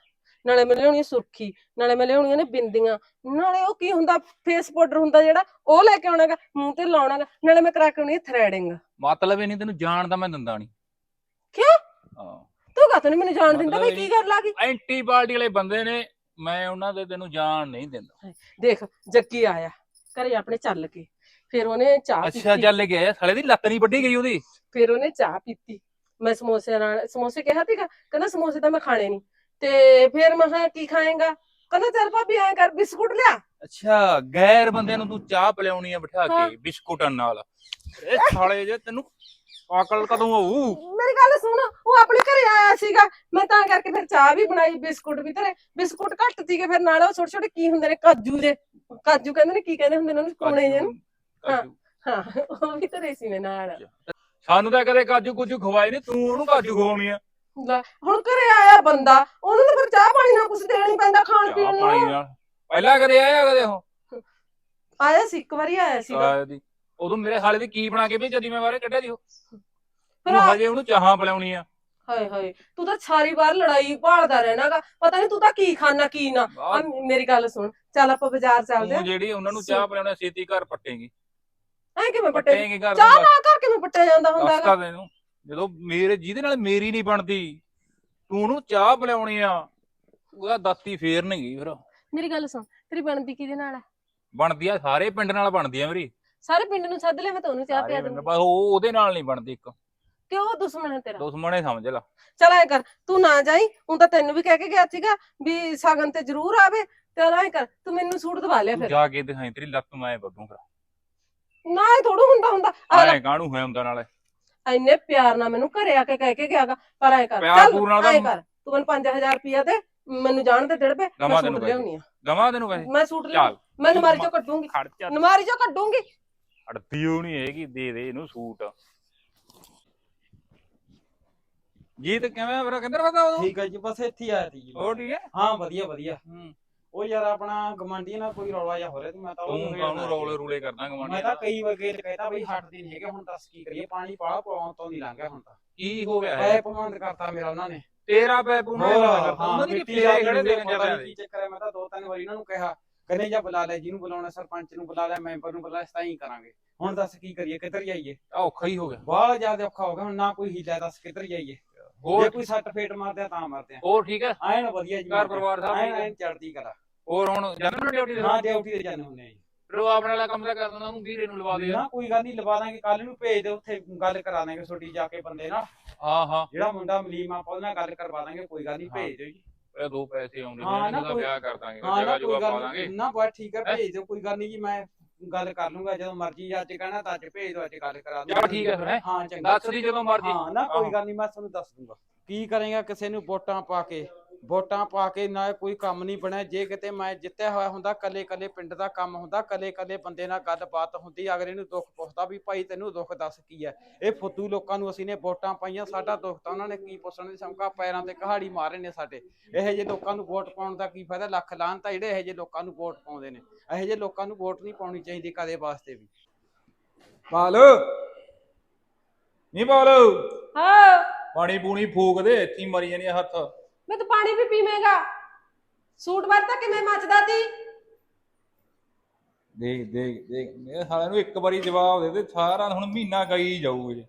Speaker 3: ਨਾਲੇ ਮੈਂ ਲਿਆਉਣੀ ਆ ਸੁਰਖੀ ਨਾਲੇ ਮੈਂ ਲਿਆਉਣੀਆਂ ਨੇ ਬਿੰਦੀਆਂ ਨਾਲੇ ਉਹ ਕੀ ਹੁੰਦਾ ਫੇਸ ਪਾਊਡਰ ਹੁੰਦਾ ਜਿਹੜਾ ਉਹ ਲੈ ਕੇ ਆਉਣਾਗਾ ਮੂੰਹ ਤੇ ਲਾਉਣਾਗਾ ਨਾਲੇ ਮੈਂ ਕਰਾ ਕੇ ਆਉਣੀ ਥ੍ਰੈਡਿੰਗ
Speaker 1: ਮਤਲਬ ਇਹ ਨਹੀਂ ਤੈਨੂੰ ਜਾਣ ਦਾ ਮੈਂ ਦਿੰਦਾ ਨਹੀਂ।
Speaker 3: ਕਿਉਂ?
Speaker 1: ਹਾਂ।
Speaker 3: ਤੂੰ ਕਹਤ ਨਹੀਂ ਮੈਨੂੰ ਜਾਣ ਦਿੰਦਾ? ਬਈ ਕੀ ਕਰ ਲਾਗੀ
Speaker 1: ਐਂਟੀ ਪਾਰਟੀ ਵਾਲੇ ਬੰਦੇ ਨੇ ਮੈਂ ਉਹਨਾਂ ਦੇ ਤੈਨੂੰ ਜਾਣ ਨਹੀਂ ਦਿੰਦਾ।
Speaker 3: ਦੇਖ ਜੱਗੀ ਆਇਆ ਘਰੇ ਆਪਣੇ ਚੱਲ ਕੇ ਫਿਰ ਉਹਨੇ ਚਾਹ
Speaker 1: ਅੱਛਾ
Speaker 3: ਪੀਤੀ।
Speaker 1: ਚੱਲ ਗਿਆ ਸਾਲੇ ਦੀ ਲੱਤ ਨਹੀਂ ਵੱਢੀ ਗਈ ਉਹਦੀ।
Speaker 3: ਫਿਰ ਉਹਨੇ ਚਾਹ ਪੀਤੀ। ਮੈਂ ਸਮੋਸੇ ਨਾਲ ਸਮੋਸੇ ਕਿਹਾ ਸੀਗਾ? ਕਹਿੰਦਾ ਸਮੋਸੇ ਤਾਂ ਮੈਂ ਖਾਣੇ ਨਹੀਂ। ਤੇ ਫਿਰ ਮੈਂ ਕਿਹਾ ਕੀ ਖਾਏਗਾ? ਕਹਿੰਦਾ ਚੱਲ ਭਾਬੀ ਐਂ ਕਰ ਬਿਸਕੁਟ ਲਿਆ।
Speaker 1: ਅੱਛਾ ਗੈਰ ਬੰਦਿਆਂ ਨੂੰ ਤੂੰ ਚਾਹ ਪਿਲਾਉਣੀ ਆ ਬਿਠਾ
Speaker 3: ਹਾਂ।
Speaker 1: ਕੇ ਬਿਸਕੁਟਾਂ ਨਾਲ। ਇਹ ਸਾਲੇ ਜੇ ਤੈਨੂੰ ਅਕਲ ਕਦੋਂ ਆਊ?
Speaker 3: ਮੇਰੀ ਗੱਲ ਸੁਣ ਉਹ ਆਪਣੇ ਘਰੇ ਆਇਆ ਸੀਗਾ। ਮੈਂ ਤਾਂ ਕਰਕੇ ਫਿਰ ਚਾਹ ਵੀ ਬਣਾਈ ਬਿਸਕੁਟ ਵੀ ਧਰੇ। ਬਿਸਕੁਟ ਘੱਟ ਸੀਗੇ ਫਿਰ ਨਾਲ ਉਹ ਛੋਟੇ ਛੋਟੇ ਕੀ ਹੁੰਦੇ ਨੇ ਕਾਜੂ ਦੇ ਕਾਜੂ ਕਹਿੰਦੇ ਨੇ ਕੀ ਕਹਿੰਦੇ ਹੁੰਦੇ ਨੇ ਉਹਨੂੰ ਕੋਣੇ ਜਿਹੇ ਨੂੰ?
Speaker 1: ਕਾਜੂ।
Speaker 3: ਹਾਂ ਉਹ ਵੀ ਧਰੇ ਸੀ ਮੈਂ ਨਾਲ।
Speaker 1: ਸਾਨੂੰ ਤਾਂ ਕਦੇ ਕਾਜੂ ਕੁਜੂ ਖਵਾਏ ਨਹੀਂ ਤੂੰ ਉਹਨੂੰ ਕਾਜੂ ਖਵਾਉਣੀ ਆ।
Speaker 3: ਲੈ, ਹੁਣ ਘਰੇ ਆਇਆ ਬੰਦਾ ਉਹਨੂੰ ਤਾਂ ਫਿਰ ਚਾਹ ਪਾਣੀ ਨਾਲ ਕੁਝ ਦੇਣਾ ਹੀ ਪੈਂਦਾ ਖਾਣ
Speaker 1: ਚਾਹ
Speaker 3: ਪੀਣ
Speaker 1: ਪਾਣੀ
Speaker 3: ਨੂੰ।
Speaker 1: ਨਾਲ। ਪਹਿਲਾਂ ਕਦੇ ਆਇਆ ਕਦੇ ਉਹ?
Speaker 3: ਆਇਆ ਸੀ ਇੱਕ ਵਾਰੀ ਆਇਆ ਸੀਗਾ
Speaker 1: ਆਇਆ ਦੀ ਉਦੋਂ ਮੇਰੇ ਸਾਲੇ ਦੀ ਕੀ ਬਣਾ ਕੇ ਭੇਜਿਆ ਦੀ ਮੈਂ ਬਾਰੇ ਕੱਢਿਆ ਦੀ ਉਹ।
Speaker 3: ਫਿਰ ਆ-
Speaker 1: ਹਜੇ ਉਹਨੂੰ ਚਾਹਾਂ ਪਿਲਾਉਣੀ ਆ।
Speaker 3: ਹਾਏ ਹਾਏ ਤੂੰ ਤਾਂ ਸਾਰੀ ਵਾਰ ਲੜਾਈ ਭਾਲਦਾ ਰਹਿਣਾਗਾ ਪਤਾ ਨਹੀਂ ਤੂੰ ਤਾਂ ਕੀ ਖਾਣਾ ਕੀ ਨਾ। ਆ ਮੇਰੀ ਗੱਲ ਸੁਣ। ਚੱਲ ਆਪਾਂ ਬਾਜ਼ਾਰ ਚੱਲਦੇ
Speaker 1: ਤੂੰ ਜਿਹੜੀ ਉਹਨਾਂ ਨੂੰ ਚਾਹ ਪਿਲਾਉਣਾ ਛੇਤੀ ਘਰ ਪੱਟੇਗੀ।
Speaker 3: ਐ ਕਿਵੇਂ ਪੱਟੇ
Speaker 1: ਪੱਟੇਗੀ ਘਰ
Speaker 3: ਚਾਹ
Speaker 1: ਨੂੰ
Speaker 3: ਨਾ ਕਰ ਕਿਵੇਂ ਪੱਟਿਆ ਜਾਂਦਾ ਹੁੰਦਾ ਹੈਗਾ?
Speaker 1: ਦੱਸਦਾ ਤੈਨੂੰ ਜਦੋਂ ਮੇਰੇ ਜਿਹਦੇ ਨਾਲ ਮੇਰੀ ਨਹੀਂ ਬਣਦੀ ਤੂੰ ਉਹਨੂੰ ਚਾਹ ਪਿਲਾਉਣੀ ਆ ਉਹਦਾ ਦਾਤੀ ਫੇਰ ਨਹੀਂ ਗਈ ਫਿਰ।
Speaker 3: ਮੇਰੀ ਗੱਲ ਸੁਣ ਤੇਰੀ ਬਣਦੀ ਕਿਹਦੇ ਨਾਲ ਹੈ
Speaker 1: ਬਣਦੀ ਆ ਸਾਰੇ ਪਿੰਡ ਨਾਲ ਬਣਦੀ ਆ ਮੇਰੀ।
Speaker 3: ਸਾਰੇ ਪਿੰਡ ਨੂੰ ਸੱਦ ਲੈ ਮੈਂ ਤੁਹਾਨੂੰ ਚਾਹ
Speaker 1: ਸਾਰੇ
Speaker 3: ਪਿਆ
Speaker 1: ਪਿੰਡ
Speaker 3: ਦੂੰਗੀ
Speaker 1: ਬਸ ਉਹ ਉਹਦੇ ਨਾਲ ਨਹੀਂ ਬਣਦੀ ਇੱਕ।
Speaker 3: ਕਿ ਉਹ ਦੁਸ਼ਮਣ ਹੈ ਤੇਰਾ।
Speaker 1: ਦੁਸ਼ਮਣੇ ਸਮਝ ਲਾ।
Speaker 3: ਚਲ ਐ ਕਰ ਤੂੰ ਨਾ ਜਾਈ ਹੁਣ ਤਾਂ ਤੈਨੂੰ ਵੀ ਕਹਿ ਕੇ ਗਿਆ ਸੀਗਾ ਵੀ ਸਾਗਨ ਤੇ ਜ਼ਰੂਰ ਆਵੇ ਤੇ ਐ ਕਰ ਤੂੰ ਮੈਨੂੰ ਸੂਟ ਦਵਾ ਲਿਆ
Speaker 1: ਤੂੰ
Speaker 3: ਫਿਰ।
Speaker 1: ਜਾ ਕੇ ਦਿਖਾਈ ਤੇਰੀ ਲੱਤ ਮੈਂ ਫਿਰ।
Speaker 3: ਨਾ ਇਹ ਥੋੜੂ ਹੁੰਦਾ ਹੁੰਦਾ।
Speaker 1: ਐ ਕਾਹਨੂੰ ਹੋਇਆ ਹੁੰਦਾ ਨਾਲੇ?
Speaker 3: ਇੰਨੇ ਪਿਆਰ ਨਾਲ ਮੈਨੂੰ ਘਰੇ ਆ ਕੇ ਕਹਿ ਕੇ ਗਿਆਗਾ ਪਰ ਐ ਕਰ
Speaker 1: ਪਿਆਰ ਪੂਰ ਨਾਲ ਤਾਂ-
Speaker 3: ਐ ਕਰ ਤੂੰ ਮੈਨੂੰ 5000 ਰੁਪਇਆ ਦੇ ਮੈਨੂੰ ਜਾਣ ਦੇ ਡੜਬੇ
Speaker 1: ਦਮਾ
Speaker 3: ਮੈਂ
Speaker 1: ਤੈਨੂੰ
Speaker 3: ਸੂਟ। ਲਿਆਉਣੀ ਆ।
Speaker 1: ਦਵਾ ਤੈਨੂੰ ਪੈਸੇ।
Speaker 3: ਮੈਂ ਸੂਟ ਲਿਆ ਮੈਂ ਨਮਾਰੀ ਚੋਂ ਕੱਢੂੰਗੀ। ਨਮਾਰੀ ਚੋਂ ਕੱਢੂੰਗੀ।
Speaker 1: ਅੜਦੀ ਉਹ ਨਹੀਂ ਹੈਗੀ ਦੇ ਦੇ ਇਹਨੂੰ ਸੂਟ। ਜੀਤ ਕਿਵੇਂ ਫਿਰ? ਕਿੱਧਰ ਫਸਾ ਉਹ
Speaker 5: ਠੀਕ ਹੈ ਜੀ ਬਸ ਇੱਥੇ ਆਇਆ ਸੀ ਜੀ।
Speaker 1: ਉਹ ਠੀਕ ਹੈ?
Speaker 5: ਹਾਂ ਵਧੀਆ ਵਧੀਆ।
Speaker 1: ਹੂੰ।
Speaker 5: ਉਹ ਯਾਰ ਆਪਣਾ ਗਮੰਡੀ ਨਾਲ ਕੋਈ ਰੌਲਾ ਜਿਹਾ ਹੋ ਰਿਹਾ ਤੇ ਮੈਂ ਤਾਂ
Speaker 1: ਤੂੰ
Speaker 5: ਉਹਨੂੰ
Speaker 1: ਕਾਹਨੂੰ ਰੌਲੇ ਰੂਲੇ ਕਰਦਾ
Speaker 5: ਮੈਂ
Speaker 1: ਗਵਾਂਢੀ
Speaker 5: ਤਾਂ ਕਈ ਵਾਰ ਕਹਿਤਾ ਬਈ ਹਟਦੀ ਨਹੀਂ ਹੈਗੇ ਹੁਣ ਦੱਸ ਕੀ ਕਰੀਏ ਪਾਣੀ ਪਾਲਾ ਪਾਉਣ ਤੋਂ ਨਹੀਂ ਲੰਘਿਆ ਹੁਣ ਤਾਂ।
Speaker 1: ਕੀ ਹੋ ਗਿਆ ਹੈ
Speaker 5: ਪੈਪ ਬੰਦ ਕਰਤਾ ਮੇਰਾ ਉਹਨਾਂ ਨੇ।
Speaker 1: ਤੇਰਾ ਪੈਪ ਉਹਨਾਂ ਨੇ
Speaker 5: ਹੋਰ,
Speaker 1: ਕਰਤਾ।
Speaker 5: ਹਾਂ
Speaker 1: ਉਹਨਾਂ ਦੀ
Speaker 5: ਮਿੱਟੀ
Speaker 1: ਫੇਰੇ
Speaker 5: ਦਾ
Speaker 1: ਖੜੇ ਦੇ
Speaker 5: ਪਤਾ
Speaker 1: ਜਾਂਦੇ
Speaker 5: ਨੀ ਕੀ ਚੱਕਰ ਹੈ ਮੈਂ ਤਾਂ ਦੋ ਤਿੰਨ ਵਾਰੀ ਇਹਨਾਂ ਨੂੰ ਕਿਹਾ ਕਹਿੰਦੇ ਜਾਂ ਬੁਲਾ ਲੈ ਜਿਹਨੂੰ ਬੁਲਾਉਣਾ ਸਰਪੰਚ ਨੂੰ ਬੁਲਾ ਲੈ ਮੈਂਬਰ ਨੂੰ ਬੁਲਾ ਲੈ ਤਾਂ ਹੀ ਕਰਾਂਗੇ। ਹੁਣ ਦੱਸ ਕੀ ਕਰੀਏ ਕਿੱਧਰ ਜਾਈਏ?
Speaker 1: ਔਖਾ ਹੀ ਹੋ ਗਿਆ।
Speaker 5: ਬਹੁਤ ਜ਼ਿਆਦਾ ਔਖਾ ਹੋ ਗਿਆ ਹੁਣ ਨਾ ਕੋਈ ਹੀਲਾ ਦੱਸ ਕਿੱਧਰ ਜਾਈਏ। ਜੇ
Speaker 1: ਹੋਰ
Speaker 5: ਕੋਈ ਸੱਟ ਫੇਟ ਮਾਰਦੇ ਆ ਤਾਂ ਮਾਰਦੇ ਆ।
Speaker 1: ਹੋਰ ਠੀਕ ਹੈ?
Speaker 5: ਐਨ ਵਧੀਆ ਜੀ
Speaker 1: ਘਰ ਪਰਿਵਾਰ ਸਭ ਠੀਕ ਹੈ?
Speaker 5: ਐਨ ਚੜਦੀ ਕਰਾ
Speaker 1: ਹੋਰ ਹੁਣ ਜਨਮ ਡਿਊਟੀ ਦੇ
Speaker 5: ਹਾਂ ਡਿਊਟੀ ਤੇ ਜਾਂਦੇ ਹੁੰਦੇ ਆ ਜੀ।
Speaker 1: ਫਿਰ ਉਹ ਆਪਣੇ ਵਾਲਾ ਕੰਮ ਤਾਂ ਕਰ ਦਿੰਦਾ ਉਹਨੂੰ ਵੀਰੇ ਨੂੰ ਲਵਾ ਦੇ
Speaker 5: ਨਾ ਕੋਈ ਗੱਲ ਨਹੀਂ ਲਵਾ ਦਾਂਗੇ ਕੱਲ ਨੂੰ ਭੇਜ ਦੇ ਉੱਥੇ ਗੱਲ ਕਰਾ ਦਾਂਗੇ ਛੋਟੀ ਜਾ ਕੇ ਬੰਦੇ ਨਾਲ।
Speaker 1: ਹਾਂ ਹਾਂ।
Speaker 5: ਜਿਹੜਾ ਮੁੰਡਾ ਮਲੀਮ ਆ ਉਹਦੇ ਨਾਲ ਗੱਲ ਕਰਵਾ ਦਾਂਗੇ ਕੋਈ ਗੱਲ ਨਹੀਂ। ਭੇਜ ਦਿਓ ਜੀ।
Speaker 1: ਇਹ ਦੋ ਪੈਸੇ ਆਉਂਦੇ ਨੇ
Speaker 5: ਨਾ
Speaker 1: ਉਹਦਾ
Speaker 5: ਕੋਈ-
Speaker 1: ਵਿਆਹ ਕਰ ਦਾਂਗੇ ਜਗ੍ਹਾ ਜੁਗਾ ਪਾ ਦਾਂਗੇ।
Speaker 5: ਨੀ ਬਸ ਠੀਕ ਹੈ? ਭੇਜ ਦਿਓ ਕੋਈ ਗੱਲ ਨਹੀਂ ਜੀ ਮੈਂ ਗੱਲ ਕਰ ਲੂੰਗਾ ਜਦੋਂ ਮਰਜ਼ੀ ਅੱਜ ਕਹਿਣਾ ਤਾਂ ਅੱਜ ਭੇਜ ਦਿਓ ਅੱਜ ਗੱਲ ਕਰਾ ਦੂੰਗਾ।
Speaker 1: ਚਲ ਠੀਕ ਹੈ ਫਿਰ? ਹਾਂ?
Speaker 5: ਚੰਗਾ।
Speaker 1: ਦੱਸ ਦੀ ਜਦੋਂ ਮਰਜ਼ੀ।
Speaker 5: ਹਾਂ ਨਾ ਕੋਈ ਗੱਲ ਨਹੀਂ ਮੈਂ ਤੁਹਾਨੂੰ ਦੱਸ ਦੂੰਗਾ। ਕੀ ਕਰੇਗਾ ਕਿਸੇ ਨੂੰ ਵੋਟਾਂ ਪਾ ਕੇ? ਵੋਟਾਂ ਪਾ ਕੇ ਨਾ ਕੋਈ ਕੰਮ ਨਹੀਂ ਬਣਿਆ। ਜੇ ਕਿਤੇ ਮੈਂ ਜਿੱਤਿਆ ਹੋਇਆ ਹੁੰਦਾ ਕੱਲੇ ਕੱਲੇ ਪਿੰਡ ਦਾ ਕੰਮ ਹੁੰਦਾ ਕੱਲੇ ਕੱਲੇ ਬੰਦੇ ਨਾਲ ਗੱਲਬਾਤ ਹੁੰਦੀ ਅਗਰ ਇਹਨੂੰ ਦੁੱਖ ਪੁੱਛਦਾ ਵੀ ਭਾਈ ਤੈਨੂੰ ਦੁੱਖ ਦੱਸ ਕੀ ਹੈ ਇਹ ਫੁੱਦੂ ਲੋਕਾਂ ਨੂੰ ਅਸੀਂ ਨੇ ਵੋਟਾਂ ਪਾਈਆਂ ਸਾਡਾ ਦੁੱਖ ਤਾਂ ਉਹਨਾਂ ਨੇ ਕੀ ਪੁੱਛਣ ਦੀ ਸਮਕਾ ਪੈਰਾਂ ਤੇ ਕਹਾੜੀ ਮਾਰੇ ਨੇ ਸਾਡੇ। ਇਹੋ ਜਿਹੇ ਲੋਕਾਂ ਨੂੰ ਵੋਟ ਪਾਉਣ ਦਾ ਕੀ ਫਾਇਦਾ? ਲੱਖ ਲਾਹਨ ਤਾਂ ਜਿਹੜੇ ਇਹੋ ਜਿਹੇ ਲੋਕਾਂ ਨੂੰ ਵੋਟ ਪਾਉਂਦੇ ਨੇ। ਇਹੋ ਜਿਹੇ ਲੋਕਾਂ ਨੂੰ ਵੋਟ ਨਹੀਂ ਪਾਉਣੀ ਚਾਹੀਦੀ ਕਦੇ ਵਾਸਤੇ ਵੀ।
Speaker 1: ਪਾਲ ਨਹੀਂ ਪਾਲ
Speaker 3: ਹਾਂ।
Speaker 1: ਪਾਣੀ ਪੂਣੀ ਫੂਕ ਦੇ ਇੱਥੇ ਮਰੀ ਜਾਣੀ ਹੱਥ।
Speaker 3: ਮੈਂ ਤਾਂ ਪਾਣੀ ਵੀ ਪੀਵੇਂਗਾ। ਸੂਟ ਵਰਤਾ ਕਿਵੇਂ ਮੱਚਦਾ ਤੀ?
Speaker 1: ਦੇਖ ਦੇਖ ਦੇਖ ਮੇਰੇ ਸਾਲਿਆਂ ਨੂੰ ਇੱਕ ਵਾਰੀ ਜਵਾਬ ਦੇ ਦੇ ਸਾਰਾ ਹੁਣ ਮਹੀਨਾ ਗਈ ਜਾਊਗਾ ਜੀ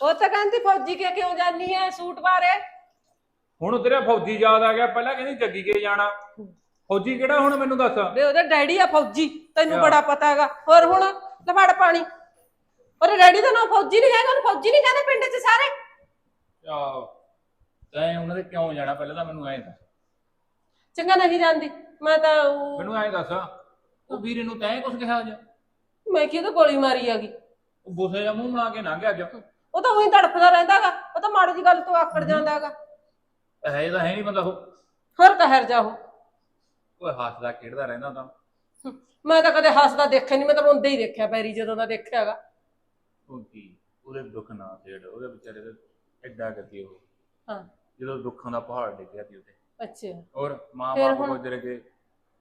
Speaker 3: ਉਹ ਤਾਂ ਕਹਿੰਦੀ ਫੌਜੀ ਕੇ ਕਿਉਂ ਜਾਨੀ ਐ ਸੂਟ ਬਾਰੇ?
Speaker 1: ਹੁਣ ਤੇਰਾ ਫੌਜੀ ਯਾਦ ਆ ਗਿਆ ਪਹਿਲਾਂ ਕਹਿੰਦੀ ਜੱਗੀ ਕੇ ਜਾਣਾ। ਫੌਜੀ ਕਿਹੜਾ ਹੁਣ ਮੈਨੂੰ ਦੱਸ?
Speaker 3: ਵੇ ਉਹਦਾ ਡੈਡੀ ਆ ਫੌਜੀ ਤੈਨੂੰ। ਬੜਾ ਪਤਾ ਹੈਗਾ। ਹੋਰ ਹੁਣ ਲਫੜ ਪਾਣੀ। ਉਹਦੇ ਡੈਡੀ ਦਾ ਨਾਮ ਫੌਜੀ ਨਹੀਂ ਹੈਗਾ ਉਹਨੂੰ ਫੌਜੀ ਨਹੀਂ ਕਹਿੰਦੇ ਪਿੰਡ 'ਚ ਸਾਰੇ।
Speaker 1: ਆਹ। ਤੈਂ ਉਹਨਾਂ ਦੇ ਕਿਉਂ ਜਾਣਾ? ਪਹਿਲਾਂ ਤਾਂ ਮੈਨੂੰ ਐਂ ਦੱਸ।
Speaker 3: ਚੰਗਾ ਨਹੀਂ ਜਾਂਦੀ। ਮੈਂ ਤਾਂ ਉਹ-
Speaker 1: ਮੈਨੂੰ ਐਂ ਦੱਸ ਉਹ ਵੀਰੇ ਨੂੰ ਤੈਂ ਕੁਝ ਕਿਹਾ ਅੱਜ।
Speaker 3: ਮੈਂ ਕੀ ਤਾਂ ਗੋਲੀ ਮਾਰੀ ਹੈਗੀ?
Speaker 1: ਉਹ ਬੁਸੇ ਜਾਂ ਮੂੰਹ ਬਣਾ ਕੇ ਲੰਘ ਗਿਆ ਅੱਜ।
Speaker 3: ਉਹ ਤਾਂ ਉਹੀ ਤੜਫਦਾ ਰਹਿੰਦਾਗਾ ਉਹ ਤਾਂ ਮਾੜੀ ਜੀ ਗੱਲ ਤੋਂ ਆਕੜ ਜਾਂਦਾਗਾ
Speaker 1: ਹੈ ਤਾਂ ਹੈ ਨਹੀਂ ਬੰਦਾ ਉਹ।
Speaker 3: ਹੋਰ ਕਹਿਰ ਜਾਓ
Speaker 1: ਓਏ ਹੱਸਦਾ ਖੇਡਦਾ ਰਹਿੰਦਾ ਤਾਂ।
Speaker 3: ਮੈਂ ਤਾਂ ਕਦੇ ਹੱਸਦਾ ਦੇਖਿਆ ਨਹੀਂ ਮੈਂ ਤਾਂ ਰੋਂਦੇ ਹੀ ਦੇਖਿਆ ਪੈਰੀ ਜਦੋਂ ਦਾ ਦੇਖਿਆਗਾ
Speaker 1: ਉਹ ਕੀ? ਉਹਦੇ ਦੁੱਖ ਨਾ ਛੇੜ ਉਹਦੇ ਵਿਚਾਰੇ ਦੇ ਐਡਾ ਕਰਦੀ ਉਹ।
Speaker 3: ਹਾਂ।
Speaker 1: ਜਦੋਂ ਦੁੱਖਾਂ ਦਾ ਪਹਾੜ ਡਿੱਗਿਆ ਸੀ ਉੱਤੇ
Speaker 3: ਅੱਛਾ।
Speaker 1: ਔਰ ਮਾਂ
Speaker 3: ਫਿਰ
Speaker 1: ਬਾਪ
Speaker 3: ਹੁਣ?
Speaker 1: ਗੁਜ਼ਰ ਗਏ।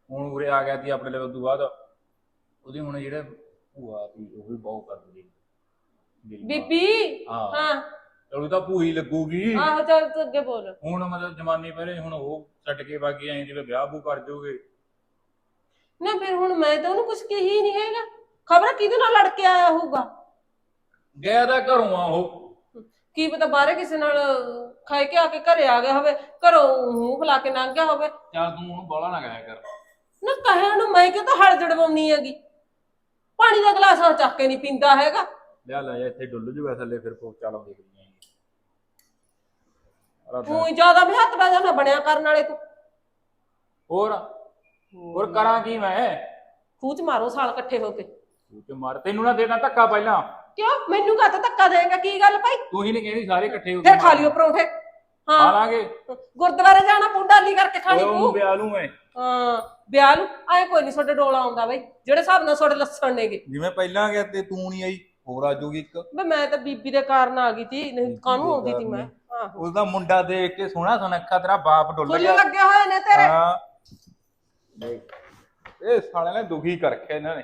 Speaker 1: ਹੁਣ ਉਰੇ ਆ ਗਿਆ ਸੀ ਆਪਣੇ ਲਈ ਉਦੋਂ ਬਾਅਦ। ਉਹਦੀ ਹੁਣ ਜਿਹੜੇ ਭੂਆ ਸੀ ਉਹ ਵੀ ਬਹੁਤ ਕਰਦੀ। ਸੀ
Speaker 3: ਬੀਬੀ?
Speaker 1: ਹਾਂ।
Speaker 3: ਹਾਂ।
Speaker 1: ਚਲੋ ਤਾਂ ਭੂਈ ਲੱਗੂਗੀ।
Speaker 3: ਆਹੋ ਚੱਲ ਤੂੰ ਅੱਗੇ ਬੋਲ।
Speaker 1: ਹੁਣ ਮਤਲਬ ਜਮਾਨੇ ਪਹਿਲੇ ਹੁਣ ਉਹ ਛੱਡ ਕੇ ਬਾਕੀ ਐਂ ਜਿਵੇਂ ਵਿਆਹ ਬੂ ਕਰ ਜੋਗੇ
Speaker 3: ਨਾ ਫਿਰ ਹੁਣ ਮੈਂ ਤਾਂ ਉਹਨੂੰ ਕੁਝ ਕਹੀ ਨਹੀਂ ਹੈਗਾ। ਖਬਰ ਕਿਹਦੇ ਨਾਲ ਲੜ ਕੇ ਆਇਆ ਹੋਊਗਾ?
Speaker 1: ਗਿਆ ਤਾਂ ਘਰੋਂ ਆ ਉਹ।
Speaker 3: ਕੀ ਪਤਾ ਬਾਹਰੇ ਕਿਸੇ ਨਾਲ ਖਾਏ ਕੇ ਆ ਕੇ ਘਰੇ ਆ ਗਿਆ ਹੋਵੇ ਘਰੋਂ ਮੂੰਹ ਫੁਲਾ ਕੇ ਲੰਘ ਗਿਆ ਹੋਵੇ।
Speaker 1: ਚੱਲ ਤੂੰ ਉਹਨੂੰ ਬਾਲਾ ਨਾ ਗਾਇਆ ਕਰ।
Speaker 3: ਨਾ ਕਹੇ ਉਹਨੂੰ ਮੈਂ ਕਿਉਂ ਤਾਂ ਹਲ ਜੜਵਾਉਣੀ ਹੈਗੀ? ਪਾਣੀ ਦਾ ਗਲਾਸ ਉਹ ਚੱਕ ਕੇ ਨਹੀਂ ਪੀਂਦਾ ਹੈਗਾ।
Speaker 1: ਲਿਆ ਲੈ ਜਾ ਇੱਥੇ ਡੁੱਲ ਜੂਗਾ ਥੱਲੇ ਫਿਰ ਪੋਚਾ ਲਾਉਂਦੇ ਕਰੀਆਂ
Speaker 3: ਤੂੰ ਜ਼ਿਆਦਾ ਵੀ ਹੱਥ ਦਾ ਨਾ ਬਣਿਆ ਕਰਨ ਵਾਲੇ ਤੂੰ।
Speaker 1: ਹੋਰ? ਹੋਰ ਕਰਾਂ ਕੀ ਮੈਂ?
Speaker 3: ਖੂਹ ਚ ਮਾਰੋ ਸਾਲ ਇਕੱਠੇ ਹੋ ਕੇ।
Speaker 1: ਤੂੰ ਤੇ ਮਾਰ ਤੈਨੂੰ ਨਾ ਦੇਣਾ ਧੱਕਾ ਪਹਿਲਾਂ।
Speaker 3: ਕਿਉਂ? ਮੈਨੂੰ ਕਾਹਤੇ ਧੱਕਾ ਦੇਗਾ ਕੀ ਗੱਲ ਭਾਈ?
Speaker 1: ਤੂੰ ਹੀ ਨਹੀਂ ਕਹਿੰਦੀ ਸਾਰੇ ਇਕੱਠੇ ਹੋ ਕੇ
Speaker 3: ਫਿਰ ਖਾ ਲਿਓ ਪਰੌਂਠੇ।
Speaker 1: ਖਾ
Speaker 3: ਹਾਂ
Speaker 1: ਲਾਂਗੇ।
Speaker 3: ਗੁਰਦੁਆਰੇ ਜਾਣਾ ਪੁੰਡਾਲੀ ਕਰਕੇ ਖਾਣੀ
Speaker 1: ਉਹ
Speaker 3: ਪੂ
Speaker 1: ਵਿਆਹ ਨੂੰ ਮੈਂ।
Speaker 3: ਹਾਂ ਵਿਆਹ ਨੂੰ ਆਏ ਕੋਈ ਨਹੀਂ ਤੁਹਾਡੇ ਡੋਲਾ ਆਉਂਦਾ ਬਾਈ। ਜਿਹੜੇ ਹਿਸਾਬ ਨਾਲ ਤੁਹਾਡੇ ਲੱਸਣ ਨੇਗੇ।
Speaker 1: ਜਿਵੇਂ ਪਹਿਲਾਂ ਗਿਆ ਤੇ ਤੂੰ ਨਹੀਂ ਆਈ ਹੋਰ ਆ ਜਾਊਗੀ ਇੱਕ।
Speaker 3: ਵੇ ਮੈਂ ਤਾਂ ਬੀਬੀ ਦੇ ਕਾਰਨ ਆ ਗਈ ਸੀ ਨਹੀਂ ਕਾਹਨੂੰ ਆਉਂਦੀ ਸੀ ਮੈਂ? ਆਹੋ।
Speaker 1: ਉਹਦਾ ਮੁੰਡਾ ਦੇਖ ਕੇ ਸੋਹਣਾ ਸੁਨੱਖਾ ਤੇਰਾ ਬਾਪ ਡੁੱਲ
Speaker 3: ਫੁੱਲ
Speaker 1: ਗਿਆ।
Speaker 3: ਲੱਗੇ ਹੋਏ ਨੇ ਤੇਰੇ।
Speaker 1: ਹਾਂ। ਦੇਖ ਇਹ ਸਾਲਿਆਂ ਨੇ ਦੁਖੀ ਕਰ ਰੱਖਿਆ ਇਹਨਾਂ ਨੇ।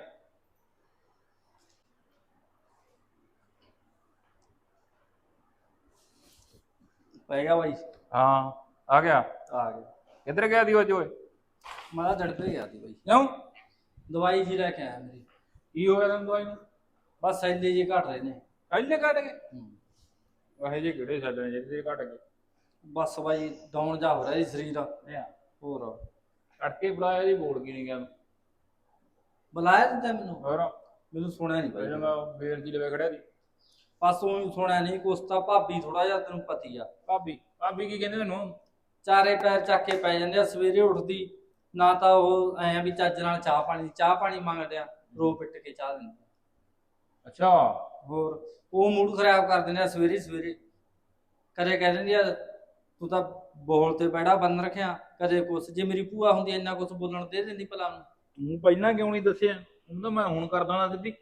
Speaker 2: ਪੈ ਗਿਆ ਬਾਈ।
Speaker 1: ਹਾਂ ਆ ਗਿਆ।
Speaker 2: ਆ ਗਿਆ।
Speaker 1: ਕਿੱਧਰ ਗਿਆ ਦੀ ਉਹ ਓਏ?
Speaker 2: ਮੈਂ ਤਾਂ ਝੜਪੇ ਗਿਆ ਸੀ ਬਾਈ।
Speaker 1: ਕਿਉਂ?
Speaker 2: ਦਵਾਈ ਜੀ ਲੈ ਕੇ ਆਇਆ ਮੇਰੀ।
Speaker 1: ਕੀ ਹੋ ਗਿਆ ਤੈਨੂੰ ਦਵਾਈ ਨੂੰ?
Speaker 2: ਬਸ ਸੈਲੇ ਜੀ ਘਟ ਰਹੇ ਨੇ।
Speaker 1: ਕੱਲੇ ਕੱਟ ਗਏ। ਵਾਹੇ ਜੇ ਕਿਹੜੇ ਛੱਡਣੇ ਜਿਹੜੇ ਘਟ ਗਏ?
Speaker 2: ਬਸ ਬਾਈ ਡਾਊਨ ਜਾ ਹੋ ਰਿਹਾ ਜੀ ਸਰੀਰ ਹੋਰ।
Speaker 1: ਕੱਟ ਕੇ ਬੁਲਾਇਆ ਜੀ ਬੋਲ ਕੀ ਨਹੀਂ ਗਿਆ?
Speaker 2: ਬੁਲਾਇਆ ਤੂੰ ਮੈਨੂੰ
Speaker 1: ਹੋਰ?
Speaker 2: ਮੈਨੂੰ ਸੁਣਿਆ ਨਹੀਂ ਬਾਈ।
Speaker 1: ਮੈਂ ਬੇਰ ਜੀ ਲਵੇ ਖੜਿਆ ਸੀ?
Speaker 2: ਬਸ ਉਹ ਸੁਣਿਆ ਨਹੀਂ ਕੁਛ ਤਾਂ ਭਾਬੀ ਥੋੜਾ ਜਿਹਾ ਤੈਨੂੰ ਪਤੀ ਆ।
Speaker 1: ਭਾਬੀ ਭਾਬੀ ਕੀ ਕਹਿੰਦੇ ਤੈਨੂੰ?
Speaker 2: ਚਾਰੇ ਪੈਰ ਚੱਕ ਕੇ ਪੈ ਜਾਂਦੇ ਆ ਸਵੇਰੇ ਉੱਠਦੀ ਨਾ ਤਾਂ ਉਹ ਐਂ ਆ ਵੀ ਚੱਜ ਨਾਲ ਚਾਹ ਪਾਣੀ ਚਾਹ ਪਾਣੀ ਮੰਗਦੇ ਆ ਰੋ ਪਿੱਟ ਕੇ ਚਾਹ ਦਿੰਦੇ।
Speaker 1: ਅੱਛਾ।
Speaker 2: ਹੋਰ ਉਹ ਮੂਡ ਖਰਾਬ ਕਰ ਦਿੰਦੇ ਆ ਸਵੇਰੇ ਸਵੇਰੇ। ਕਦੇ ਕਹਿ ਦਿੰਦੀ ਆ ਤੂੰ ਤਾਂ ਬੋਲ ਤੇ ਬੈੜਾ ਬੰਨ ਰੱਖਿਆ ਕਦੇ ਕੁਛ ਜੇ ਮੇਰੀ ਭੂਆ ਹੁੰਦੀ ਇੰਨਾ ਕੁਛ ਬੋਲਣ ਦੇ ਦਿੰਦੀ ਭਲਾ ਉਹਨੂੰ
Speaker 1: ਤੂੰ ਪਹਿਲਾਂ ਕਿਉਂ ਨਹੀਂ ਦੱਸਿਆ? ਹੁਣ ਤਾਂ ਮੈਂ ਹੁਣ ਕਰਦਾ ਨਾ ਸਿੱਧੀ।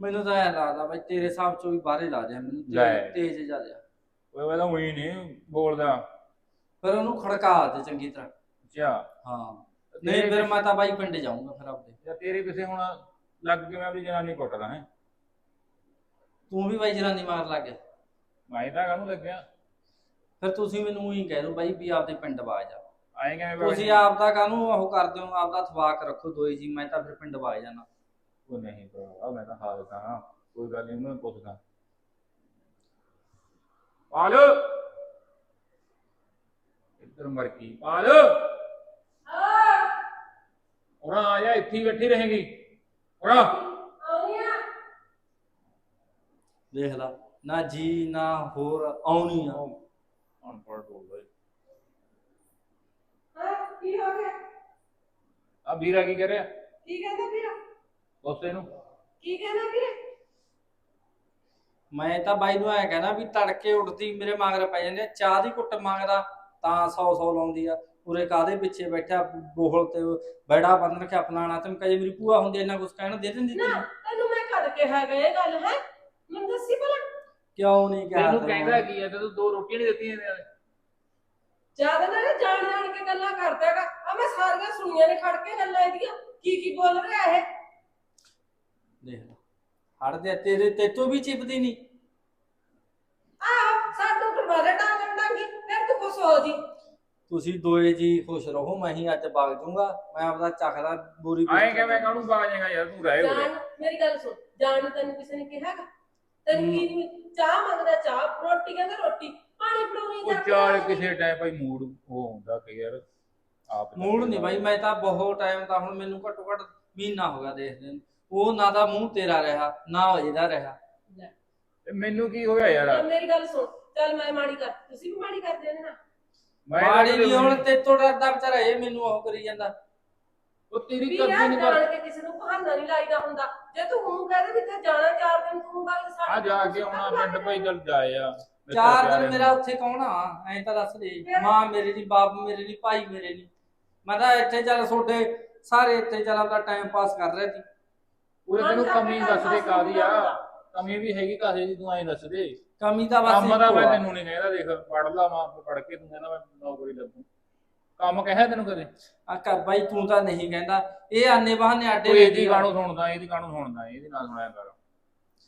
Speaker 2: ਮੈਨੂੰ ਤਾਂ ਐ ਲੱਗਦਾ ਬਈ ਤੇਰੇ ਹਿਸਾਬ ਚੋਂ ਵੀ ਬਾਹਰੇ ਲਾ ਦਿਆ ਮੈਨੂੰ
Speaker 1: ਲੈ।
Speaker 2: ਤੇਜ਼- ਤੇਜ਼
Speaker 1: ਮੈਂ ਤਾਂ ਉਹੀ ਨਹੀਂ ਬੋਲਦਾ।
Speaker 2: ਫਿਰ ਉਹਨੂੰ ਖੜਕਾ ਦੇ ਚੰਗੀ ਤਰ੍ਹਾਂ।
Speaker 1: ਅੱਛਾ।
Speaker 2: ਹਾਂ। ਨਹੀਂ ਫਿਰ ਮੈਂ ਤਾਂ ਬਾਈ ਪਿੰਡ ਜਾਊਂਗਾ ਫਿਰ ਆਪਦੇ।
Speaker 1: ਜਾਂ ਤੇਰੇ ਪਿੱਛੇ ਹੁਣ ਲੱਗ ਕੇ ਮੈਂ ਆਪਣੀ ਜਨਾਨੀ ਕੁੱਟਦਾ ਹੈ।
Speaker 2: ਤੂੰ ਵੀ ਬਾਈ ਜਨਾਨੀ ਮਾਰ ਲੱਗ ਗਿਆ।
Speaker 1: ਮੈਂ ਤਾਂ ਕਾਹਨੂੰ ਲੱਗਿਆ?
Speaker 2: ਫਿਰ ਤੁਸੀਂ ਮੈਨੂੰ ਉਹੀ ਕਹਿ ਦੋ ਬਾਈ ਵੀ ਆਪਦੇ ਪਿੰਡ ਵਾ ਜਾ
Speaker 1: ਆਏ ਕਿਵੇਂ ਬਾਬਾ
Speaker 2: ਤੁਸੀਂ
Speaker 1: ਜੀ?
Speaker 2: ਆਪ ਦਾ ਕਾਹਨੂੰ ਉਹ ਕਰਦੇ ਹੋ? ਆਪਦਾ ਥਵਾਕ ਰੱਖੋ ਦੋਈ ਜੀ ਮੈਂ ਤਾਂ ਫਿਰ ਪਿੰਡ ਵਾ ਜਾਣਾ
Speaker 1: ਉਹ ਨਹੀਂ ਭਰਾ ਮੈਂ ਤਾਂ ਹਾਲ ਤਾਂ ਕੋਈ ਗੱਲ ਨਹੀਂ ਉਹਨੂੰ ਪੁੱਛਦਾ। ਪਾਲ ਇੱਧਰ ਮਰ ਗਈ ਪਾਲ ਉਰਾ ਆ ਜਾ ਇੱਥੇ ਹੀ ਬੈਠੀ ਰਹੇਗੀ ਉਰਾ
Speaker 2: ਦੇਖ ਲਾ ਨਾ ਜੀ ਨਾ ਹੋਰ ਆਉਣੀ ਆ
Speaker 1: ਅਨਪੜ੍ਹ ਬੋਲਦਾ ਏ।
Speaker 3: ਕੀ ਹੋ ਗਿਆ
Speaker 1: ਆ ਵੀਰਾ ਕੀ ਕਰ ਰਿਹਾ
Speaker 3: ਕੀ ਕਹਿੰਦਾ ਵੀਰਾ
Speaker 1: ਦੋਸਤੇ ਨੂੰ
Speaker 3: ਕੀ ਕਹਿੰਦਾ ਵੀਰੇ
Speaker 2: ਮੈਂ ਤਾਂ ਬਾਈ ਨੂੰ ਐ ਕਹਿਣਾ ਵੀ ਤੜਕੇ ਉੱਠਦੀ ਮੇਰੇ ਮਗਰ ਪੈ ਜਾਂਦੇ ਆ, ਚਾਹ ਦੀ ਕੁੱਟ ਮੰਗਦਾ ਤਾਂ 100 100 ਲਾਉਂਦੀ ਆ। ਉਰੇ ਕਾਦੇ ਪਿੱਛੇ ਬੈਠਾ ਬੋਹਲ ਤੇ ਬੈੜਾ ਬੰਨ ਰੱਖਿਆ ਫਲਾਣਾ ਤੇ ਕਹੇ ਮੇਰੀ ਭੂਆ ਹੁੰਦੀ ਇੰਨਾ ਕੁਛ ਕਹਿਣ ਦੇ ਦਿੰਦੀ
Speaker 3: ਨਾ
Speaker 2: ਤੈਨੂੰ?
Speaker 3: ਤੈਨੂੰ ਮੈਂ ਕਦ ਕਿਹਾ ਗਿਆ ਇਹ ਗੱਲ ਹੈ? ਮੈਨੂੰ ਦੱਸੀ ਭਲਾ।
Speaker 2: ਕਿਉਂ ਨਹੀਂ ਕਿਹਾ
Speaker 1: ਤੈਨੂੰ
Speaker 2: ਤੈਨੂੰ?
Speaker 1: ਕਹਿੰਦਾ ਕੀ ਹੈ ਤੈਨੂੰ ਦੋ ਰੋਟੀਆਂ ਨਹੀਂ ਦਿੱਤੀਆਂ ਇਹਨੇ
Speaker 3: ਜ਼ਿਆਦਾ ਨਾ ਨਾ ਜਾਣ ਜਾਣ ਕੇ ਗੱਲਾਂ ਕਰਦਾਗਾ ਆ ਮੈਂ ਸਾਰੀਆਂ ਸੁਣੀਆਂ ਨੇ ਖੜ ਕੇ ਗੱਲਾਂ ਇਹਦੀਆਂ। ਕੀ ਕੀ ਬੋਲ ਰਿਹਾ ਇਹ?
Speaker 2: ਦੇਖ ਲਾ ਹੜਦੇ ਤੇਰੇ ਤੇਤੋਂ ਵੀ ਚਿਪਦੀ ਨਹੀਂ।
Speaker 3: ਆਹ ਸਾਡੂ ਕਰਵਾ ਦੇ ਡਾਂਗ ਡਾਂਗੀ ਫਿਰ ਤੂੰ ਖੁਸ਼ ਹੋ ਜੀ।
Speaker 2: ਤੁਸੀਂ ਦੋਏ ਜੀ ਖੁਸ਼ ਰਹੋ ਮੈਂ ਹੀ ਅੱਜ ਵਗ ਜਾਊਂਗਾ। ਮੈਂ ਆਪਦਾ ਚੱਕਦਾ ਬੋਰੀ
Speaker 1: ਆਏ ਕਿਵੇਂ ਕਾਹਨੂੰ ਬਾਜੇਗਾ ਯਾਰ ਤੂੰ ਰਹਿ ਹੋ
Speaker 3: ਮੇਰੀ ਗੱਲ ਸੁਣ ਜਾਣ ਨੂੰ ਤੈਨੂੰ ਕਿਸੇ ਨੇ ਕਿਹਾਗਾ ਤੈਨੂੰ ਕੀ ਨਹੀਂ ਚਾਹ ਮੰਗਦਾ ਚਾਹ ਰੋਟੀ ਕਹਿੰਦਾ ਰੋਟੀ ਪਾਣੀ ਪੜਾਉਣੀ
Speaker 1: ਉਹ ਚਾਰ ਕਿਸੇ ਟਾਈਮ ਭਾਈ ਮੂਡ ਉਹ ਹੁੰਦਾ ਕਿ ਯਾਰ ਆਪ
Speaker 2: ਮੂਡ ਨਹੀਂ ਬਾਈ ਮੈਂ ਤਾਂ ਬਹੁਤ ਟਾਈਮ ਦਾ ਹੁਣ ਮੈਨੂੰ ਘੱਟੋ ਘੱਟ ਮਹੀਨਾ ਹੋ ਗਿਆ ਦੇਖਦੇ ਨੂੰ। ਉਹ ਨਾ ਦਾ ਮੂੰਹ ਤੇਰਾ ਰਿਹਾ ਨਾ ਇਹਦਾ ਰਿਹਾ।
Speaker 1: ਮੈਨੂੰ ਕੀ ਹੋਇਆ ਯਾਰ?
Speaker 3: ਮੇਰੀ ਗੱਲ ਸੁਣ। ਚੱਲ ਮੈਂ ਮਾੜੀ ਕਰ ਤੁਸੀਂ ਵੀ ਮਾੜੀ ਕਰਦੇ ਨੇ ਨਾ।
Speaker 1: ਮੈਂ ਤਾਂ
Speaker 2: ਮਾੜੀ ਨਹੀਂ ਹੁਣ ਤੇ ਤੋਂ ਡਰਦਾ ਵਿਚਾਰਾ ਇਹ ਮੈਨੂੰ ਉਹ ਕਰੀ ਜਾਂਦਾ।
Speaker 1: ਉਹ ਤੇਰੀ
Speaker 3: ਵੀ
Speaker 1: ਕਦੀ
Speaker 3: ਯਾਰ
Speaker 1: ਨਹੀਂ ਕਰ
Speaker 3: ਜਾਣ ਕੇ ਕਿਸੇ ਨੂੰ ਬਹਾਨਾ ਨਹੀਂ ਲਾਈਦਾ ਹੁੰਦਾ। ਜੇ ਤੂੰ ਹੂੰ ਕਹਦੇ ਵੀ ਤੇ ਜਾਣਾ ਚਾਰ ਦਿਨ ਤੂੰ ਗੱਲ
Speaker 1: ਆ ਜਾ ਕੇ ਆਉਣਾ ਪਿੰਡ ਭਾਈ ਚੱਲ ਜਾਏ ਆ ਮੇਰੇ
Speaker 2: ਚਾਰ
Speaker 1: ਪਿਆਰੇ
Speaker 2: ਦਿਨ ਮੇਰਾ ਉੱਥੇ ਕੌਣ ਆ? ਐਂ ਤਾਂ ਦੱਸ ਦੇ। ਮਾਂ ਮੇਰੇ ਨਹੀਂ ਬਾਪ ਮੇਰੇ ਨਹੀਂ ਭਾਈ ਮੇਰੇ ਨਹੀਂ ਮੈਂ ਤਾਂ ਇੱਥੇ ਚੱਲ ਛੋਡੇ ਸਾਰੇ ਇੱਥੇ ਚੱਲ ਆਪਦਾ ਟਾਈਮ ਪਾਸ ਕਰ ਰਿਹਾ ਸੀ।
Speaker 1: ਉਹਦੇ ਤੈਨੂੰ ਕਮੀ
Speaker 3: ਤਾਂ
Speaker 1: ਦੱਸ ਦੇ
Speaker 3: ਆਪਣਾ
Speaker 1: ਕਾਦੀ ਆ। ਕਮੀ ਵੀ ਹੈਗੀ ਕਾਹੇ ਦੀ ਤੂੰ ਐਂ ਦੱਸ ਦੇ
Speaker 2: ਕਮੀ ਤਾਂ ਬਸ
Speaker 1: ਕੰਮ ਦਾ ਮੈਂ। ਤੈਨੂੰ ਨਹੀਂ ਕਹਿੰਦਾ ਦੇਖ ਪੜ ਲਾ ਮਾਂ ਪੜ ਕੇ ਤੂੰ ਕਹਿੰਦਾ ਮੈਂ ਨੌਕਰੀ ਲੱਗੂ ਕੰਮ ਕਹਿਆ ਤੈਨੂੰ ਕਦੇ?
Speaker 2: ਆ ਕਰ ਬਾਈ ਤੂੰ ਤਾਂ ਨਹੀਂ ਕਹਿੰਦਾ। ਇਹ ਆਨੇ ਬਹਾਨੇ ਆਡੇ
Speaker 1: ਕੋਈ ਇਹਦੀ। ਗਾਣੋ ਸੁਣਦਾ ਇਹਦੀ ਗਾਣੋ ਸੁਣਦਾ ਇਹਦੀ ਨਾ ਸੁਣਾਇਆ ਕਰ।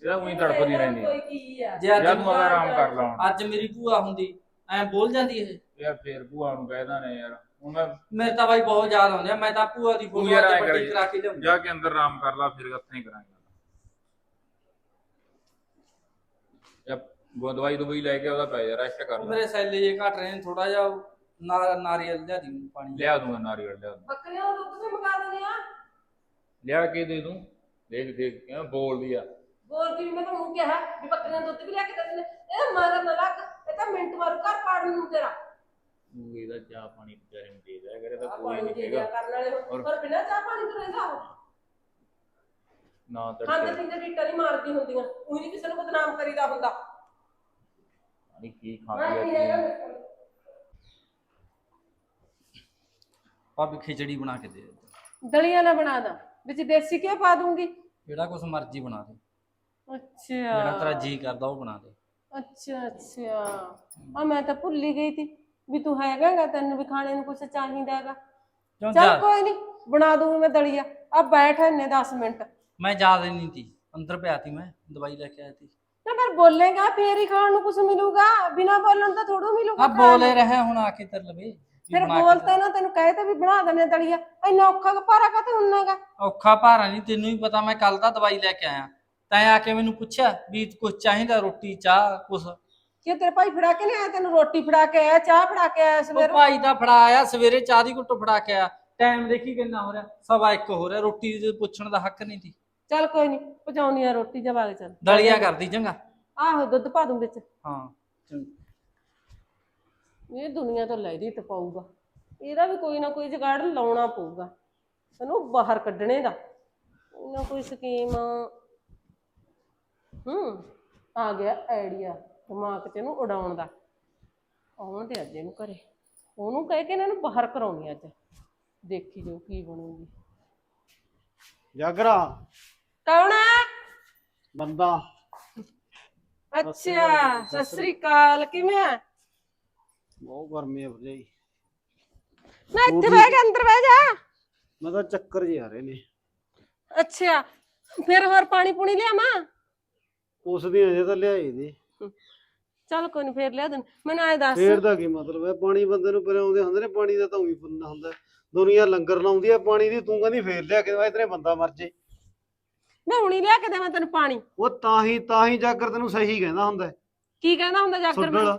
Speaker 1: ਇਹਦਾ ਉਹੀ ਤੜਫਦੀ ਰਹਿੰਦੀ
Speaker 3: ਕੋਈ ਕੀ ਆ?
Speaker 2: ਜੇ ਅੱਜ
Speaker 1: ਆਪਣਾ ਆਰਾਮ ਕਰ ਲਾ
Speaker 2: ਅੱਜ ਮੇਰੀ ਭੂਆ ਹੁੰਦੀ ਐਂ ਬੋਲ ਜਾਂਦੀ ਇਹ।
Speaker 1: ਯਾਰ ਫੇਰ ਭੂਆ ਨੂੰ ਕਹਿਦਾ ਨੇ ਯਾਰ।
Speaker 2: ਮੇਰੇ ਤਾਂ ਬਾਈ ਬਹੁਤ ਯਾਦ ਆਉਂਦੇ ਆ ਮੈਂ ਤਾਂ ਭੂਆ ਦੀ
Speaker 1: ਤੂੰ
Speaker 2: ਫੋਟੋ
Speaker 1: ਯਾਰ
Speaker 2: ਅੱਜ
Speaker 1: ਐਂ
Speaker 2: ਵੱਡੀ
Speaker 1: ਕਰੀ।
Speaker 2: ਕਰਾ ਕੇ ਲਿਆਉਂਦਾ।
Speaker 1: ਜਾ ਕੇ ਅੰਦਰ ਆਰਾਮ ਕਰ ਲਾ ਫਿਰ ਹੱਥਾਂ ਹੀ ਕਰਾਂਗੇ। ਯਾ ਉਹ ਦਵਾਈ ਦਵਾਈ ਲੈ ਕੇ ਉਹਦਾ ਪੈ ਜਾ ਰੈਸਟ ਕਰ
Speaker 2: ਉਹ
Speaker 1: ਲੈ।
Speaker 2: ਮੇਰੇ ਸੈੱਲੇ ਜੇ ਘਟ ਰਹੇ ਨੇ ਥੋੜਾ ਜਿਹਾ ਉਹ ਨਾ- ਨਾਰੀਅਲ ਲਿਆ ਦੀ ਮੈਨੂੰ ਪਾਣੀ।
Speaker 1: ਲਿਆ ਦੂੰਗਾ ਨਾਰੀਅਲ ਲਿਆ ਦੂੰਗਾ।
Speaker 3: ਬੱਕਰੀਆਂ ਦਾ ਦੁੱਧ ਤੇ ਮਗਾ ਦਿੰਦੇ ਆ?
Speaker 1: ਲਿਆ ਕੇ ਦੇ ਦੂੰ। ਦੇਖ ਦੇਖ ਕਿਵੇਂ ਬੋਲਦੀ ਆ।
Speaker 3: ਬੋਲਦੀ ਵੀ ਮੈਂ ਤਾਂ ਮੂੰਹ ਕਿਹਾ ਵੀ ਬੱਕਰੀਆਂ ਦਾ ਦੁੱਧ ਵੀ ਲਿਆ ਕੇ ਦੇ ਦਿੰਦੇ। ਇਹ ਮਗਰ ਨਾ ਲੱਗ ਇਹ ਤਾਂ ਮਿੰਟ ਮਾਰੂ ਘਰ ਪਾੜਨ ਨੂੰ ਤੇਰਾ।
Speaker 1: ਤੂੰ ਇਹਦਾ ਚਾਹ ਪਾਣੀ ਵਿਚਾਰੇ ਕਰੇ ਤਾਂ ਕੋਈ
Speaker 3: ਪਾਣੀ
Speaker 1: ਨਹੀਂ
Speaker 3: ਦੇ ਦਿਆ
Speaker 1: ਹੈਗਾ
Speaker 3: ਕਰਨ ਵਾਲੇ ਹੁਣ।
Speaker 1: ਔਰ-
Speaker 3: ਪਰ ਬਿਨਾਂ ਚਾਹ ਪਾਣੀ ਤੋਂ ਰਹਿੰਦਾ ਉਹ।
Speaker 1: ਨਾ
Speaker 3: ਖਾਂਦੇ
Speaker 1: ਤੜਕੇ
Speaker 3: ਪੀਂਦੇ ਢੀਟਾ ਨਹੀਂ ਮਾਰਦੀ ਹੁੰਦੀਆਂ। ਉਹੀ ਨਹੀਂ ਕਿਸੇ ਨੂੰ ਬਦਨਾਮ ਕਰੀਦਾ ਹੁੰਦਾ।
Speaker 1: ਪਾਣੀ ਕੀ
Speaker 3: ਮੈਂ
Speaker 1: ਖਾਂਦੀ
Speaker 3: ਕੀ ਹੈਗਾ
Speaker 1: ਆ
Speaker 3: ਮੇਰੇ ਕੋਲ।
Speaker 2: ਭਾਬੀ ਖਿਚੜੀ ਬਣਾ ਕੇ ਦੇ
Speaker 3: ਦਲੀਆ ਨਾ ਬਣਾ ਦਾਂ। ਵਿੱਚ ਦੇਸੀ ਘਿਓ ਪਾ ਦੂੰਗੀ।
Speaker 2: ਜਿਹੜਾ ਕੁਛ ਮਰਜ਼ੀ ਬਣਾ ਦੇ।
Speaker 3: ਅੱਛਾ।
Speaker 2: ਜਿਹੜਾ ਤੇਰਾ ਜੀ ਕਰਦਾ ਉਹ ਬਣਾ ਦੇ।
Speaker 3: ਅੱਛਾ ਅੱਛਾ। ਆ ਮੈਂ ਤਾਂ ਭੁੱਲ ਹੀ ਗਈ ਸੀ ਵੀ ਤੂੰ ਹੈਗਾਗਾ ਤੈਨੂੰ ਵੀ ਖਾਣੇ ਨੂੰ ਕੁਛ ਚਾਹੀਦਾ ਹੈਗਾ।
Speaker 2: ਕਿਉਂ
Speaker 3: ਚੱਲ
Speaker 2: ਜਾ?
Speaker 3: ਕੋਈ ਨਹੀਂ ਬਣਾ ਦੂੰਗੀ ਮੈਂ ਦਲੀਆ। ਆ ਬੈਠ ਇੰਨੇ 10 ਮਿੰਟ।
Speaker 2: ਮੈਂ ਜਾ ਨਹੀਂ ਤੀ ਅੰਦਰ ਪਿਆ ਤੀ ਮੈਂ ਦਵਾਈ ਲੈ ਕੇ ਆਇਆ ਤੀ।
Speaker 3: ਨਾ ਪਰ ਬੋਲੇਗਾ ਫੇਰ ਹੀ ਖਾਣ ਨੂੰ ਕੁਝ ਮਿਲੂਗਾ। ਬਿਨਾ ਬੋਲਣ ਤਾਂ ਥੋੜੂ ਮਿਲੂਗਾ
Speaker 2: ਆ
Speaker 3: ਖਾਣ
Speaker 2: ਬੋਲੇ। ਰਿਹਾ ਹੁਣ ਆ ਕੇ ਤੇਰੇ ਲਵੇ ਵੀ
Speaker 3: ਫਿਰ
Speaker 2: ਬਣਾ ਕੇ
Speaker 3: ਨਾ ਤੈਨੂੰ ਕਹੇ ਤਾਂ ਵੀ ਬਣਾ ਦਨੇ ਦਲੀਆ। ਇੰਨਾ ਔਖਾ ਭਾਰਾ ਕਾ ਤੇ ਹੁੰਨਾਗਾ
Speaker 2: ਔਖਾ ਭਾਰਾ ਨਹੀਂ ਤੈਨੂੰ ਵੀ ਪਤਾ ਮੈਂ ਕੱਲ ਦਾ ਦਵਾਈ ਲੈ ਕੇ ਆਇਆ। ਤੈਂ ਆ ਕੇ ਮੈਨੂੰ ਪੁੱਛਿਆ ਵੀ ਕੁਝ ਚਾਹੀਦਾ ਰੋਟੀ ਚਾਹ ਕੁਛ? ਉਹ
Speaker 3: ਕਿ ਤੇਰੇ ਭਾਈ ਫੜਾ ਕੇ ਨਹੀਂ ਆਇਆ ਤੈਨੂੰ ਰੋਟੀ ਫੜਾ ਕੇ ਆਇਆ ਚਾਹ ਫੜਾ ਕੇ ਆਇਆ ਸਵੇਰ?
Speaker 2: ਭਾਈ ਦਾ ਫੜਾ ਆਇਆ ਸਵੇਰੇ ਚਾਹ ਦੀ ਘੁੱਟ ਫੜਾ ਕੇ ਆਇਆ। ਟਾਈਮ ਦੇਖੀ ਕਿੰਨਾ ਹੋ ਰਿਹਾ? ਸਵਾ ਇੱਕ ਹੋ ਰਿਹਾ। ਰੋਟੀ ਦੇ ਪੁੱਛਣ ਦਾ ਹੱਕ ਨਹੀਂ ਸੀ।
Speaker 3: ਚੱਲ ਕੋਈ ਨਹੀਂ ਪਹੁੰਚਾਉਣੀ ਆ ਰੋਟੀ ਕੇ ਚੱਲ।
Speaker 2: ਦਲੀਆ ਕਰਦੀ ਚੰਗਾ।
Speaker 3: ਆਹੋ ਦੁੱਧ ਪਾ ਦੂੰ ਵਿੱਚ।
Speaker 2: ਹਾਂ ਚੰਗਾ।
Speaker 3: ਇਹ ਦੁਨੀਆ ਤੋਂ ਲੈ ਦੀ ਤਪਾਊਗਾ ਇਹਦਾ ਵੀ ਕੋਈ ਨਾ ਕੋਈ ਜਗਾੜ ਲਾਉਣਾ ਪਊਗਾ। ਤੈਨੂੰ ਬਾਹਰ ਕੱਢਣੇ ਦਾ। ਕੋਈ ਨਾ ਕੋਈ ਸਕੀਮ ਹੂੰ ਆ ਗਿਆ ਆਈਡੀਆ ਦਿਮਾਗ 'ਚ ਇਹਨੂੰ ਉਡਾਉਣ ਦਾ। ਆਉਣ ਦੇ ਅੱਜ ਇਹਨੂੰ ਘਰੇ। ਉਹਨੂੰ ਕਹਿ ਕੇ ਇਹਨਾਂ ਨੂੰ ਬਾਹਰ ਕਰਾਉਣੀ ਅੱਜ। ਦੇਖੀ ਜੋ ਕੀ ਬਣੂਗੀ।
Speaker 4: ਜਾਗਰਾ।
Speaker 3: ਕੌਣ ਹੈ
Speaker 4: ਬੰਦਾ।
Speaker 3: ਅੱਛਾ ਸਤਿ ਸ੍ਰੀ ਅਕਾਲ। ਕਿਵੇਂ
Speaker 4: ਬਹੁਤ ਗਰਮੀ ਆ ਭਰਜਾਈ
Speaker 3: ਨਾ ਇੱਥੇ ਬਹਿ ਕੇ ਅੰਦਰ ਬਹਿ ਜਾ।
Speaker 4: ਮੈਂ ਤਾਂ ਚੱਕਰ ਜਿਹੇ ਆ ਰਹੇ ਨੇ।
Speaker 3: ਅੱਛਾ ਫਿਰ ਹੋਰ ਪਾਣੀ ਪੂਣੀ ਲਿਆਵਾਂ?
Speaker 4: ਉਸ ਦੀ ਅਜੇ ਤਾਂ ਲਿਆਏ ਦੇ।
Speaker 3: ਚੱਲ ਕੋਈ ਨਹੀਂ ਫੇਰ ਲਿਆ ਦੇਣ। ਮੈਨੂੰ ਐ ਦੱਸ।
Speaker 4: ਫੇਰ ਦਾ ਕੀ ਮਤਲਬ ਹੈ? ਪਾਣੀ ਬੰਦੇ ਨੂੰ ਪਿਲਾਉਂਦੇ ਹੁੰਦੇ ਨੇ ਪਾਣੀ ਦਾ ਤਾਂ ਉਹੀ ਪੁੰਨਾ ਹੁੰਦਾ ਦੁਨੀਆ ਲੰਗਰ ਲਾਉਂਦੀ ਆ ਪਾਣੀ ਦੀ ਤੂੰ ਕਹਿੰਦੀ ਫੇਰ ਲਿਆ ਕੇ ਇਤਨੇ ਬੰਦਾ ਮਰ ਜੇ।
Speaker 3: ਮੈਂ ਹੁਣੀ ਲਿਆ ਕੇ ਦੇਵਾਂ ਤੈਨੂੰ ਪਾਣੀ।
Speaker 4: ਉਹ ਤਾਂ ਹੀ ਤਾਂ ਹੀ ਜਾਗਰ ਤੈਨੂੰ ਸਹੀ ਕਹਿੰਦਾ ਹੁੰਦਾ ਹੈ।
Speaker 3: ਕੀ ਕਹਿੰਦਾ ਹੁੰਦਾ ਜਾਗਰ
Speaker 4: ਸੁੱਡਲ
Speaker 3: ਮੈਨੂੰ?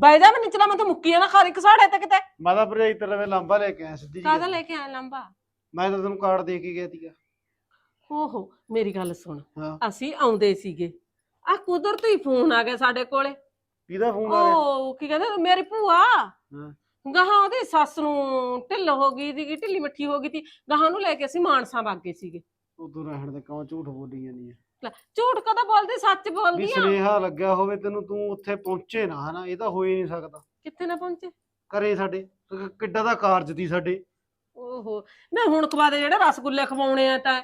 Speaker 3: ਬਾਈਦਾ ਮੈਂ ਨਿਚਲਾ ਮੈਂ ਤਾਂ ਮੁੱਕੀ ਆ ਨਾ ਖਾਰੀ ਕਸਾੜੇ ਤੇ ਕਿਤੇ।
Speaker 4: ਮੈਂ ਤਾਂ ਭਰਜਾਈ ਤੇਰੇ ਵੇ ਲਾਂਬਾ ਲੈ ਕੇ ਆਇਆ ਸਿੱਧੀ ਜੀ
Speaker 3: ਕਾਹਦਾ ਲੈ ਕੇ ਆਇਆ ਲੰਬਾ?
Speaker 4: ਮੈਂ ਤਾਂ ਤੈਨੂੰ ਕਾਰਡ ਦੇ ਕੇ ਗਿਆ ਸੀਗਾ।
Speaker 3: ਓਹੋ ਮੇਰੀ ਗੱਲ ਸੁਣ।
Speaker 4: ਹਾਂ।
Speaker 3: ਅਸੀਂ ਆਉਂਦੇ ਸੀਗੇ। ਆ ਕੁਦਰਤ ਫੋਨ ਆ ਗਿਆ ਸਾਡੇ ਕੋਲੇ।
Speaker 4: ਕਿਹਦਾ ਫੋਨ ਆ ਗਿਆ?
Speaker 3: ਉਹ ਕੀ ਕਹਿੰਦੇ ਮੇਰੀ ਭੂਆ।
Speaker 4: ਹਾਂ।
Speaker 3: ਗਾਹਾਂ ਉਹਦੀ ਸੱਸ ਨੂੰ ਢਿੱਲ ਹੋ ਗਈ ਸੀਗੀ ਢਿੱਲੀ ਮੱਠੀ ਹੋ ਗਈ ਸੀ ਗਾਹਾਂ ਨੂੰ ਲੈ ਕੇ ਅਸੀਂ ਮਾਨਸਾ ਵਗ ਗਏ ਸੀਗੇ।
Speaker 4: ਉਦੋਂ ਰਹਿਣ ਦੇ ਕਿਉਂ ਝੂਠ ਬੋਲੀ ਜਾਂਦੀ ਹੈ
Speaker 3: ਲੈ, ਝੂਠ ਕਦੋਂ ਬੋਲਦੀ ਸੱਚ
Speaker 4: ਵੀ
Speaker 3: ਬੋਲਦੀ ਆ?
Speaker 4: ਸੁਨੇਹਾ ਲੱਗਿਆ ਹੋਵੇ ਤੈਨੂੰ ਤੂੰ ਉੱਥੇ ਪਹੁੰਚੇ ਨਾ ਹਨਾ? ਇਹ ਤਾਂ ਹੋ ਹੀ ਨਹੀਂ ਸਕਦਾ।
Speaker 3: ਕਿੱਥੇ ਨਾ ਪਹੁੰਚੇ?
Speaker 4: ਘਰੇ ਸਾਡੇ ਕ- ਕਿੱਡਾ ਦਾ ਕਾਰਜ ਦੀ ਸਾਡੇ।
Speaker 3: ਓਹੋ ਮੈਂ ਹੁਣ ਖਵਾ ਦੇ ਜਿਹੜੇ ਰਸਗੁੱਲੇ ਖਵਾਉਣੇ ਆ ਤਾਂ।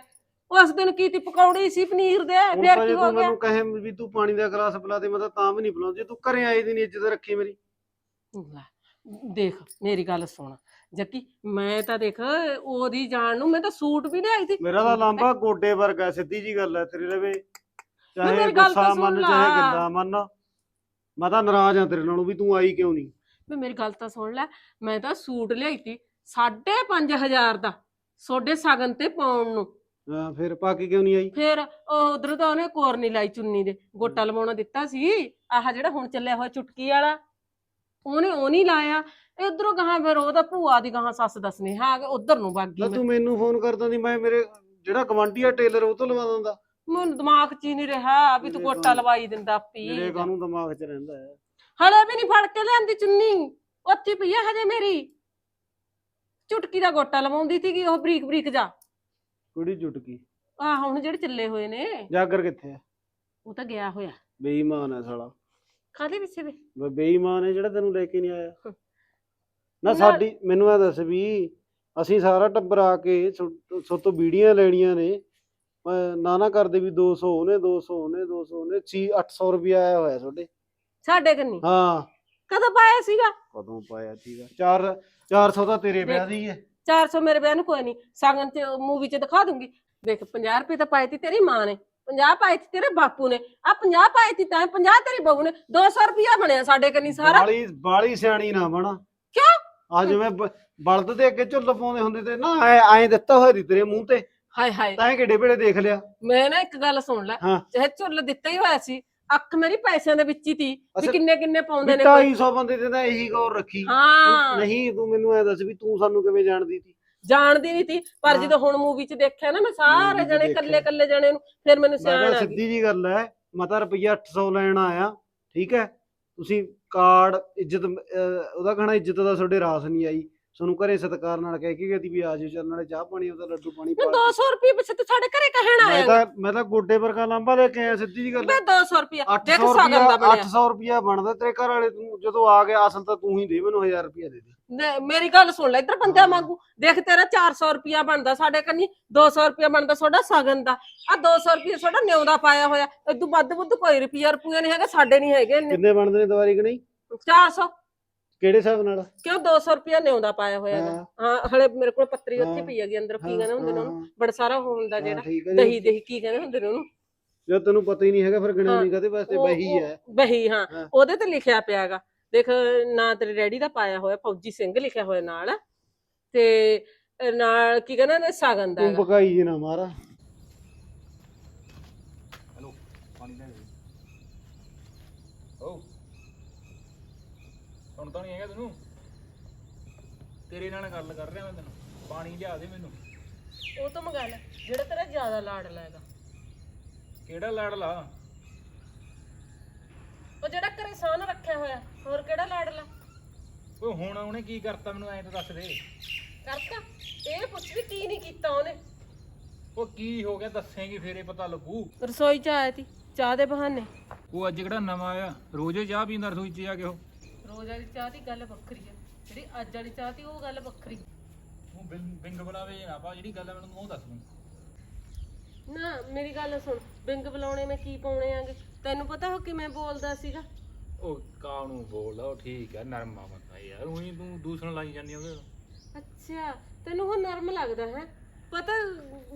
Speaker 3: ਉਸ ਦਿਨ ਕੀ ਤੀ ਪਕੌੜੀ ਸੀ ਪਨੀਰ ਦੇ
Speaker 4: ਹੁਣ
Speaker 3: ਫੇਰ ਕੀ ਹੋ
Speaker 4: ਤੂੰ
Speaker 3: ਗਿਆ?
Speaker 4: ਮੈਨੂੰ ਕਹੇ ਵੀ ਤੂੰ ਪਾਣੀ ਦਾ ਗਲਾਸ ਪਿਲਾ ਦੇ ਮੈਂ ਤਾਂ ਤਾਂ ਵੀ ਨਹੀਂ ਪਿਲਾਉਂਦੀ। ਜੇ ਤੂੰ ਘਰੇ ਆਈ ਦੀ ਨਹੀਂ ਇੱਜ਼ਤ ਰੱਖੀ ਮੇਰੀ।
Speaker 3: ਲੈ, ਦੇਖ ਮੇਰੀ ਗੱਲ ਸੁਣ। ਜੱਕੀ ਮੈਂ ਤਾਂ ਦੇਖ ਉਹਦੀ ਜਾਣ ਨੂੰ ਮੈਂ ਤਾਂ ਸੂਟ ਵੀ ਲਿਆਈ ਸੀ।
Speaker 4: ਮੇਰਾ ਤਾਂ ਲਾਂਬਾ ਗੋਡੇ ਵਰਗਾ ਸਿੱਧੀ ਜੀ ਗੱਲ ਹੈ ਤੇਰੇ ਲਵੇ। ਚਾਹੇ
Speaker 3: ਮੇਰੀ ਗੱਲ ਤਾਂ
Speaker 4: ਗੁੱਸਾ
Speaker 3: ਸੁਣ
Speaker 4: ਮੰਨ
Speaker 3: ਲਾ।
Speaker 4: ਚਾਹੇ ਗੱਲਾਂ ਮੰਨ। ਮੈਂ ਤਾਂ ਨਾਰਾਜ਼ ਆ ਤੇਰੇ ਨਾਲੋਂ ਵੀ ਤੂੰ ਆਈ ਕਿਉਂ ਨਹੀਂ?
Speaker 3: ਵੀ ਮੇਰੀ ਗੱਲ ਤਾਂ ਸੁਣ ਲੈ ਮੈਂ ਤਾਂ ਸੂਟ ਲਿਆਈ ਸੀ 5500 ਦਾ ਸੋਡੇ ਸਾਗਨ ਤੇ ਪਾਉਣ ਨੂੰ।
Speaker 4: ਹਾਂ ਫਿਰ ਪਾ ਕੇ ਕਿਉਂ ਨਹੀਂ ਆਈ?
Speaker 3: ਫੇਰ ਉਹ ਉਧਰ ਤਾਂ ਉਹਨੇ ਕੋਰ ਨਹੀਂ ਲਾਈ ਚੁੰਨੀ ਦੇ ਗੋਟਾ ਲਵਾਉਣਾ ਦਿੱਤਾ ਸੀ। ਆਹ ਜਿਹੜਾ ਹੁਣ ਚੱਲਿਆ ਹੋਇਆ ਚੁਟਕੀ ਵਾਲਾ ਉਹਨੇ ਉਹ ਨਹੀਂ ਲਾਇਆ। ਇਧਰੋਂ ਗਾਹਾਂ ਫਿਰ ਉਹਦਾ ਭੂਆ ਦੀ ਗਾਹਾਂ ਸੱਸ ਦਾ ਸੁਨੇਹਾ ਆ ਗਿਆ ਉਧਰ ਨੂੰ ਵਗ ਗਈ
Speaker 4: ਤਾਂ
Speaker 3: ਮੈਂ।
Speaker 4: ਤੂੰ ਮੈਨੂੰ ਫੋਨ ਕਰਦਾ ਦੀ ਮੈਂ ਮੇਰੇ ਜਿਹੜਾ ਗਵਾਂਢੀ ਆ ਟੇਲਰ ਉਹ ਤੋਂ ਲਵਾ ਦਿੰਦਾ।
Speaker 3: ਮੈਨੂੰ ਦਿਮਾਗ 'ਚ ਹੀ ਨਹੀਂ ਰਿਹਾ ਵੀ ਤੂੰ
Speaker 4: ਮੇਰੇ
Speaker 3: ਗੋਟਾ
Speaker 4: ਕੋਲ-
Speaker 3: ਲਵਾਈ ਦਿੰਦਾ ਪੀ
Speaker 4: ਮੇਰੇ ਕਾਨੂੰ ਦਿਮਾਗ 'ਚ ਰਹਿੰਦਾ ਹੈ?
Speaker 3: ਹਲੇ ਵੀ ਨਹੀਂ ਫੜ ਕੇ ਲਿਆਂਦੀ ਚੁੰਨੀ। ਉੱਥੇ ਪਈ ਆ ਹਜੇ ਮੇਰੀ। ਚੁਟਕੀ ਦਾ ਗੋਟਾ ਲਵਾਉਂਦੀ ਸੀਗੀ ਉਹ ਬਰੀਕ ਬਰੀਕ ਜਾ।
Speaker 4: ਕੁੜੀ ਚੁਟਕੀ
Speaker 3: ਆਹ ਹੁਣ ਜਿਹੜੇ ਚੱਲੇ ਹੋਏ ਨੇ।
Speaker 4: ਜਾਗਰ ਕਿੱਥੇ ਹੈ
Speaker 3: ਉਹ ਤਾਂ ਗਿਆ ਹੋਇਆ।
Speaker 4: ਬੇਈਮਾਨ ਹੈ ਸਾਲਾ।
Speaker 3: ਕਾਹਦੇ ਪਿੱਛੇ ਵੇ?
Speaker 4: ਬ- ਬੇਈਮਾਨ ਹੈ ਜਿਹੜਾ ਤੈਨੂੰ ਲੈ ਕੇ ਨਹੀਂ ਆਇਆ। ਨਾ ਸਾਡੀ ਮੈਨੂੰ ਇਹ ਦੱਸ ਵੀ ਅਸੀਂ ਸਾਰਾ ਟੱਬਰ ਆ ਕੇ ਸੋਤੋਂ ਬੀੜੀਆਂ ਲੈਣੀਆਂ ਨੇ। ਅਹ ਨਾ ਨਾ ਕਰਦੇ ਵੀ 200 ਉਹਨੇ 200 ਉਹਨੇ 200 ਉਹਨੇ ਛੀ 800 ਰੁਪਿਆ ਆਇਆ ਹੋਇਆ ਤੁਹਾਡੇ।
Speaker 3: ਸਾਡੇ ਕੰਨੀ?
Speaker 4: ਹਾਂ।
Speaker 3: ਕਦੋਂ ਪਾਇਆ ਸੀਗਾ?
Speaker 4: ਕਦੋਂ ਪਾਇਆ ਸੀਗਾ? 4 400 ਤਾਂ ਤੇਰੇ ਵਿਆਹ ਦੀ ਹੈ
Speaker 3: 400 ਮੇਰੇ ਵਿਆਹ ਨੂੰ ਕੋਈ ਨਹੀਂ ਸਾਗਨ ਚ ਮੂਵੀ ਚ ਦਿਖਾ ਦੂੰਗੀ। ਦੇਖ 50 ਰੁਪਏ ਤਾਂ ਪਾਏ ਤੀ ਤੇਰੀ ਮਾਂ ਨੇ 50 ਪਾਏ ਤੀ ਤੇਰੇ ਬਾਪੂ ਨੇ ਆ 50 ਪਾਏ ਤੀ ਤਾਂ 50 ਤੇਰੀ ਬਹੂ ਨੇ 200 ਰੁਪਿਆ ਬਣਿਆ ਸਾਡੇ ਕੰਨੀ ਸਾਰਾ।
Speaker 4: ਬਾਲੀ ਬਾਲੀ ਸਿਆਣੀ ਨਾ ਬਣਾ।
Speaker 3: ਕਿਉਂ?
Speaker 4: ਆ ਜਿਵੇਂ ਬ- ਬਲਦ ਦੇ ਅੱਗੇ ਝੁੱਲ ਪਾਉਂਦੇ ਹੁੰਦੇ ਤੇ ਨਾ ਐ ਐਂ ਦਿੱਤਾ ਹੋਇਆ ਦੀ ਤੇਰੇ ਮੂੰਹ ਤੇ।
Speaker 3: ਹਾਏ ਹਾਏ।
Speaker 4: ਤਾਂ ਕਿੱਡੇ ਵੇਲੇ ਦੇਖ ਲਿਆ।
Speaker 3: ਮੈਂ ਨਾ ਇੱਕ ਗੱਲ ਸੁਣ ਲੈ
Speaker 4: ਹਾਂ।
Speaker 3: ਚਾਹੇ ਝੁੱਲ ਦਿੱਤਾ ਹੀ ਹੋਇਆ ਸੀ ਅੱਖ ਮੇਰੀ ਪੈਸਿਆਂ ਦੇ ਵਿੱਚ ਹੀ ਤੀ ਵੀ
Speaker 4: ਅੱਛਾ,
Speaker 3: ਕਿੰਨੇ ਕਿੰਨੇ ਪਾਉਂਦੇ ਨੇ ਕੋਈ।
Speaker 4: 250 ਬੰਦੇ ਤੇ ਤਾਂ ਇਹੀ ਗੌਰ ਰੱਖੀ।
Speaker 3: ਹਾਂ।
Speaker 4: ਨਹੀਂ ਤੂੰ ਮੈਨੂੰ ਐ ਦੱਸ ਵੀ ਤੂੰ ਸਾਨੂੰ ਕਿਵੇਂ ਜਾਣਦੀ ਸੀ
Speaker 3: ਜਾਣਦੀ ਨਹੀਂ ਤੀ ਪਰ
Speaker 4: ਹਾਂ।
Speaker 3: ਜਦੋਂ ਹੁਣ ਮੂਵੀ ਚ ਦੇਖਿਆ ਨਾ ਮੈਂ ਸਾਰੇ
Speaker 4: Movie 'ਚ
Speaker 3: ਜਣੇ
Speaker 4: ਦੇਖਿਆ।
Speaker 3: ਕੱਲੇ ਕੱਲੇ ਜਣੇ ਨੂੰ ਫਿਰ ਮੈਨੂੰ
Speaker 4: ਮੈਂ
Speaker 3: ਸਿਆਣ
Speaker 4: ਕਿਹਾ
Speaker 3: ਆ ਗਈ
Speaker 4: ਸਿੱਧੀ ਜੀ ਗੱਲ ਹੈ ਮੈਂ ਤਾਂ ਰੁਪਈਆ 800 ਲੈਣ ਆਇਆ ਠੀਕ ਹੈ ਤੁਸੀਂ ਕਾਰਡ ਇੱਜ਼ਤ ਅਹ, ਉਹਦਾ ਕਹਣਾ ਇੱਜ਼ਤ ਦਾ ਤੁਹਾਡੇ ਰਾਸ ਨਹੀਂ ਆਈ। ਤੁਹਾਨੂੰ ਘਰੇ ਸਤਿਕਾਰ ਨਾਲ ਕਹਿ ਕੇ ਗਈ ਸੀ ਵੀ ਆ ਜਾਓ ਚੱਲ ਨਾਲੇ ਚਾਹ ਪਾਣੀ ਉਹਦਾ ਲੱਡੂ ਪਾਣੀ ਪਾ
Speaker 3: 200 ਰੁਪਏ ਪਿੱਛੇ ਤੇ ਸਾਡੇ ਘਰੇ ਕਹਿਣ
Speaker 4: ਮੈਂ
Speaker 3: ਆਇਆ
Speaker 4: ਤਾਂ ਮੈਂ ਤਾਂ ਗੋਡੇ ਵਰਗਾ ਲਾਂਬਾ ਲੈ ਕੇ ਆਇਆ ਸਿੱਧੀ ਜੀ ਗੱਲ।
Speaker 3: ਮੈਂ 200 ਰੁਪਏ ਦੇਖ
Speaker 4: 800
Speaker 3: ਸਾਗਨ ਦਾ
Speaker 4: ਰੁਪਿਆ
Speaker 3: ਬਣਿਆ।
Speaker 4: 800 ਰੁਪਿਆ ਬਣਦਾ ਤੇਰੇ ਘਰ ਵਾਲੇ ਤੂੰ ਜਦੋਂ ਆ ਗਿਆ ਅਸਲ ਤਾਂ ਤੂੰ ਹੀ ਦੇ ਮੈਨੂੰ 1000 ਰੁਪਿਆ ਦੇ ਦੇ।
Speaker 3: ਨੇ- ਮੇਰੀ ਗੱਲ ਸੁਣ ਲੈ ਇੱਧਰ ਬੰਦਿਆਂ। ਵਾਂਗੂ। ਦੇਖ ਤੇਰਾ 400 ਰੁਪਿਆ ਬਣਦਾ ਸਾਡੇ ਕੰਨੀ 200 ਰੁਪਿਆ ਬਣਦਾ ਤੁਹਾਡਾ ਸਗਨ ਦਾ। ਆ 200 ਰੁਪਿਆ ਤੁਹਾਡਾ ਨਿਉਂਦਾ ਪਾਇਆ ਹੋਇਆ। ਇਦੋਂ ਵੱਧ ਵੱਧ ਕੋਈ ਰੁਪਿਆ ਰੁਪਿਆ ਨਹੀਂ ਹੈਗਾ ਸਾਡੇ ਨਹੀਂ ਹੈਗੇ ਇੰਨੇ।
Speaker 4: ਕਿੰਨੇ ਬਣਦੇ ਨੇ ਦਵਾਰੀ ਕਿ ਨਹੀਂ?
Speaker 3: 400
Speaker 4: ਕਿਹੜੇ ਹਿਸਾਬ ਨਾਲ
Speaker 3: ਕਿਉਂ 200 ਰੁਪਿਆ ਨਿਉਂਦਾ ਪਾਇਆ ਹੋਇਆ ਹੈਗਾ।
Speaker 4: ਹਾਂ।
Speaker 3: ਹਾਂ ਹਲੇ ਮੇਰੇ ਕੋਲ ਪੱਤਰੀ ਉੱਥੇ। ਪਈ ਹੈਗੀ ਅੰਦਰ ਕੀ ਕਹਿੰਦੇ ਹੁੰਦੇ ਨੇ ਉਹਨੂੰ ਬੜਾ ਸਾਰਾ ਹੁੰਦਾ
Speaker 4: ਹਾਂ,
Speaker 3: ਜਿਹੜਾ
Speaker 4: ਠੀਕ ਹੈ ਜੀ।
Speaker 3: ਦਹੀਂ ਦਹੀਂ ਕੀ ਕਹਿੰਦੇ ਹੁੰਦੇ ਨੇ ਉਹਨੂੰ
Speaker 4: ਜਦ ਤੈਨੂੰ ਪਤਾ ਹੀ ਨਹੀਂ ਹੈਗਾ ਫਿਰ ਨਹੀਂ ਕਦੇ ਵਾਸਤੇ
Speaker 3: ਉਹ-
Speaker 4: ਬਹੀ
Speaker 3: ਉਹ-
Speaker 4: ਹੈ
Speaker 3: ਬਹੀ ਹਾਂ
Speaker 4: ਹਾਂ।
Speaker 3: ਉਹਦੇ ਤੇ ਲਿਖਿਆ ਪਿਆਗਾ ਦੇਖ ਨਾਂ ਤੇਰੇ ਡੈਡੀ ਦਾ ਪਾਇਆ ਹੋਇਆ ਫੌਜੀ ਸਿੰਘ ਲਿਖਿਆ ਹੋਇਆ ਨਾਲ ਤੇ ਨਾਲ ਕੀ ਕਹਿੰਦਾ ਨੇ ਸਾਗਨ ਦਾ
Speaker 4: ਤੂੰ
Speaker 3: ਹੈਗਾ।
Speaker 4: ਪਕਾਈ ਜੀ ਨਾ ਮਾਰਾ
Speaker 1: ਹੈਲੋ ਪਾਣੀ ਲੈ ਦੇ ਓ ਤਾਂ ਨਹੀਂ ਹੈਗਾ ਤੈਨੂੰ। ਤੇਰੇ ਨਾਲ ਗੱਲ ਕਰ ਰਿਹਾ ਮੈਂ ਤੈਨੂੰ। ਪਾਣੀ ਲਿਆ ਦੇ ਮੈਨੂੰ।
Speaker 3: ਉਹ ਤਾਂ ਮੰਗਾ ਲੈ ਜਿਹੜਾ ਤੇਰਾ ਜ਼ਿਆਦਾ ਲਾਡ ਲਾਏਗਾ
Speaker 1: ਕਿਹੜਾ ਲੜ ਲਾ?
Speaker 3: ਉਹ ਜਿਹੜਾ ਘਰੇ ਸਾਨ ਰੱਖਿਆ ਹੋਇਆ ਹੋਰ ਕਿਹੜਾ ਲਾਡ ਲਾ?
Speaker 1: ਓਏ ਹੁਣ ਉਹਨੇ ਕੀ ਕਰਤਾ ਮੈਨੂੰ ਐਂ ਤਾਂ ਦੱਸ ਦੇ।
Speaker 3: ਕਰਤਾ? ਇਹ ਪੁੱਛ ਵੀ ਕੀ ਨਹੀਂ ਕੀਤਾ ਉਹਨੇ।
Speaker 1: ਉਹ ਕੀ ਹੋ ਗਿਆ ਦੱਸੇਂਗੀ ਫੇਰੇ ਪਤਾ ਲੱਗੂ।
Speaker 3: ਰਸੋਈ ਚ ਆਇਆ ਤੀ ਚਾਹ ਦੇ ਬਹਾਨੇ।
Speaker 1: ਉਹ ਅੱਜ ਕਿਹੜਾ ਨਵਾਂ ਆਇਆ? ਰੋਜ਼ੇ ਚਾਹ ਪੀਂਦਾ ਰਸੋਈ 'ਚ ਜਾ ਕੇ ਉਹ।
Speaker 3: ਰੋਜ਼ ਵਾਲੀ ਚਾਹ ਦੀ ਗੱਲ ਵੱਖਰੀ ਹੈ ਜਿਹੜੀ ਅੱਜ ਵਾਲੀ ਚਾਹ ਤੀ ਉਹ ਗੱਲ ਵੱਖਰੀ।
Speaker 1: ਉਹ ਬਿੰਗ ਬਿੰਗ ਬੁਲਾਵੇ ਨਾ ਪਾ ਜਿਹੜੀ ਗੱਲ ਆ ਮੈਨੂੰ ਉਹ ਦੱਸ ਦੂੰ
Speaker 3: ਨਾ ਮੇਰੀ ਗੱਲ ਸੁਣ। ਬਿੰਗ ਬੁਲਾਉਣੇ ਮੈਂ ਕੀ ਪਾਉਣੇ ਆਂਗੇ? ਤੈਨੂੰ ਪਤਾ ਉਹ ਕਿਵੇਂ ਬੋਲਦਾ ਸੀਗਾ?
Speaker 1: ਉਹ ਕਾਹਨੂੰ ਬੋਲਦਾ ਉਹ ਠੀਕ ਹੈ ਨਰਮਾ ਬੰਦਾ ਯਾਰ। ਉਹੀ ਤੂੰ ਦੂਸਰਾ ਲਾਈ ਜਾਂਦੀ ਉਹਦੇ ਨਾਲ।
Speaker 3: ਅੱਛਾ ਤੈਨੂੰ ਉਹ ਨਰਮ ਲੱਗਦਾ ਹੈ? ਪਤਾ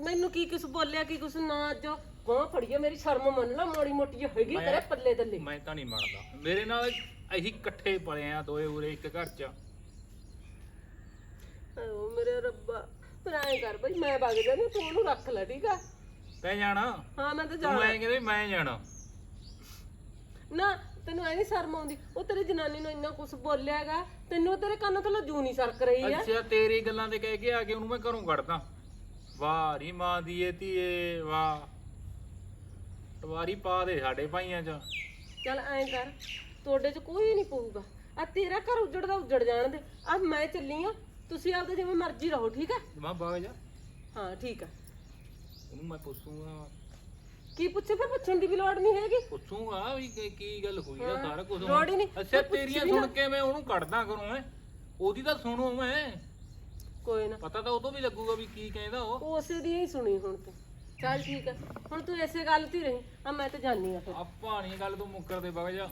Speaker 3: ਮੈਨੂੰ ਕੀ ਕੁਛ ਬੋਲਿਆ ਕੀ ਕੁਛ ਨਾ ਅੱਜ ਬਾਹ ਫੜੀਏ ਮੇਰੀ ਸ਼ਰਮ ਮੰਨ ਲਾ ਮਾੜੀ ਮੋਟੀ ਹੋਏਗੀ ਤੇਰੇ ਪੱਲੇ ਦੱਲੇ
Speaker 1: ਮੈਂ ਤਾਂ ਨਹੀਂ ਮੰਨਦਾ। ਮੇਰੇ ਨਾਲ ਅਸੀਂ ਇਕੱਠੇ ਪਲੇ ਆ ਦੋਏ ਉਰੇ ਇੱਕ ਘਰ 'ਚ।
Speaker 3: ਓ ਮੇਰੇ ਰੱਬਾ ਪਰ ਐਂ ਕਰ ਬਈ ਮੈਂ ਵਗ ਜਾਣੀ ਤੂੰ ਉਹਨੂੰ ਰੱਖ ਲੈ ਠੀਕ ਆ?
Speaker 1: ਤੈਂ ਜਾਣਾ?
Speaker 3: ਹਾਂ ਮੈਂ ਤਾਂ
Speaker 1: ਤੂੰ
Speaker 3: ਜਾਣਾ।
Speaker 1: ਐਂ ਕਹਿੰਦੇ ਮੈਂ ਜਾਣਾ।
Speaker 3: ਨਾ ਤੈਨੂੰ ਐ ਨਹੀਂ ਸ਼ਰਮ ਆਉਂਦੀ ਉਹ ਤੇਰੀ ਜਨਾਨੀ ਨੂੰ ਇੰਨਾ ਕੁਛ ਬੋਲਿਆ ਹੈਗਾ ਤੈਨੂੰ ਤੇਰੇ ਕੰਨ ਤੋਂ ਜੂ ਨਹੀਂ ਸਰਕ ਰਹੀ ਹੈ
Speaker 1: ਅੱਛਾ ਤੇਰੀ ਗੱਲਾਂ ਤੇ ਕਹਿ ਕੇ ਆ ਕੇ ਉਹਨੂੰ ਮੈਂ ਘਰੋਂ ਕੱਢਦਾ। ਵਾਹ ਰੀ ਮਾਂ ਦੀ ਏ ਧੀਏ ਵਾਹ। ਟਵਾਰੀ ਪਾ ਦੇ ਸਾਡੇ ਭਾਈਆਂ 'ਚ।
Speaker 3: ਚੱਲ ਐਂ ਕਰ ਤੁਹਾਡੇ 'ਚ ਕੋਈ ਨਹੀਂ ਪਊਗਾ। ਆ ਤੇਰਾ ਘਰ ਉਜੜਦਾ ਉਜੜ ਜਾਣ ਦੇ। ਆ ਮੈਂ ਚੱਲੀ ਆ ਤੁਸੀਂ ਆਪਦੇ ਜਿਵੇਂ ਮਰਜ਼ੀ ਰਹੋ ਠੀਕ ਆ?
Speaker 1: ਮੈਂ ਬਾਗ ਜਾ।
Speaker 3: ਹਾਂ ਠੀਕ ਆ।
Speaker 1: ਉਹਨੂੰ ਮੈਂ ਪੁੱਛੂਗਾ।
Speaker 3: ਕੀ ਪੁੱਛੇ ਫਿਰ? ਪੁੱਛਣ ਦੀ ਵੀ ਲੋੜ ਨਹੀਂ ਹੈਗੀ।
Speaker 1: ਪੁੱਛੂਗਾ ਵੀ ਕੀ- ਕੀ ਗੱਲ ਹੋਈ ਆ ਸਾਰਾ ਕੁਝ।
Speaker 3: ਲੋੜ ਹੀ ਨਹੀਂ।
Speaker 1: ਅੱਛਾ
Speaker 3: ਮੈਂ ਪੁੱਛੀ
Speaker 1: ਤੇਰੀਆਂ
Speaker 3: ਵੀ
Speaker 1: ਸੁਣ
Speaker 3: ਨਾ।
Speaker 1: ਕੇ ਮੈਂ ਉਹਨੂੰ ਕੱਢਦਾ ਕਰੂੰ ਮੈਂ ਉਹਦੀ ਤਾਂ ਸੁਣੂ ਮੈਂ।
Speaker 3: ਕੋਈ ਨਾ।
Speaker 1: ਪਤਾ ਤਾਂ ਉਦੋਂ ਵੀ ਲੱਗੂਗਾ ਵੀ ਕੀ ਕਹਿੰਦਾ ਉਹ।
Speaker 3: ਉਸੇ ਦੀ ਹੀ ਸੁਣੀ ਹੁਣ ਤੂੰ। ਚੱਲ ਠੀਕ ਆ। ਹੁਣ ਤੂੰ ਇਸੇ ਗੱਲ ਤੇ ਹੀ ਰਹੀ। ਆ ਮੈਂ ਤਾਂ ਜਾਣੀ ਆ ਫਿਰ।
Speaker 1: ਆਪਾਂ ਨਹੀਂ ਗੱਲ ਤੂੰ ਮੁੱਕਰ ਦੇ ਵਗ ਜਾ।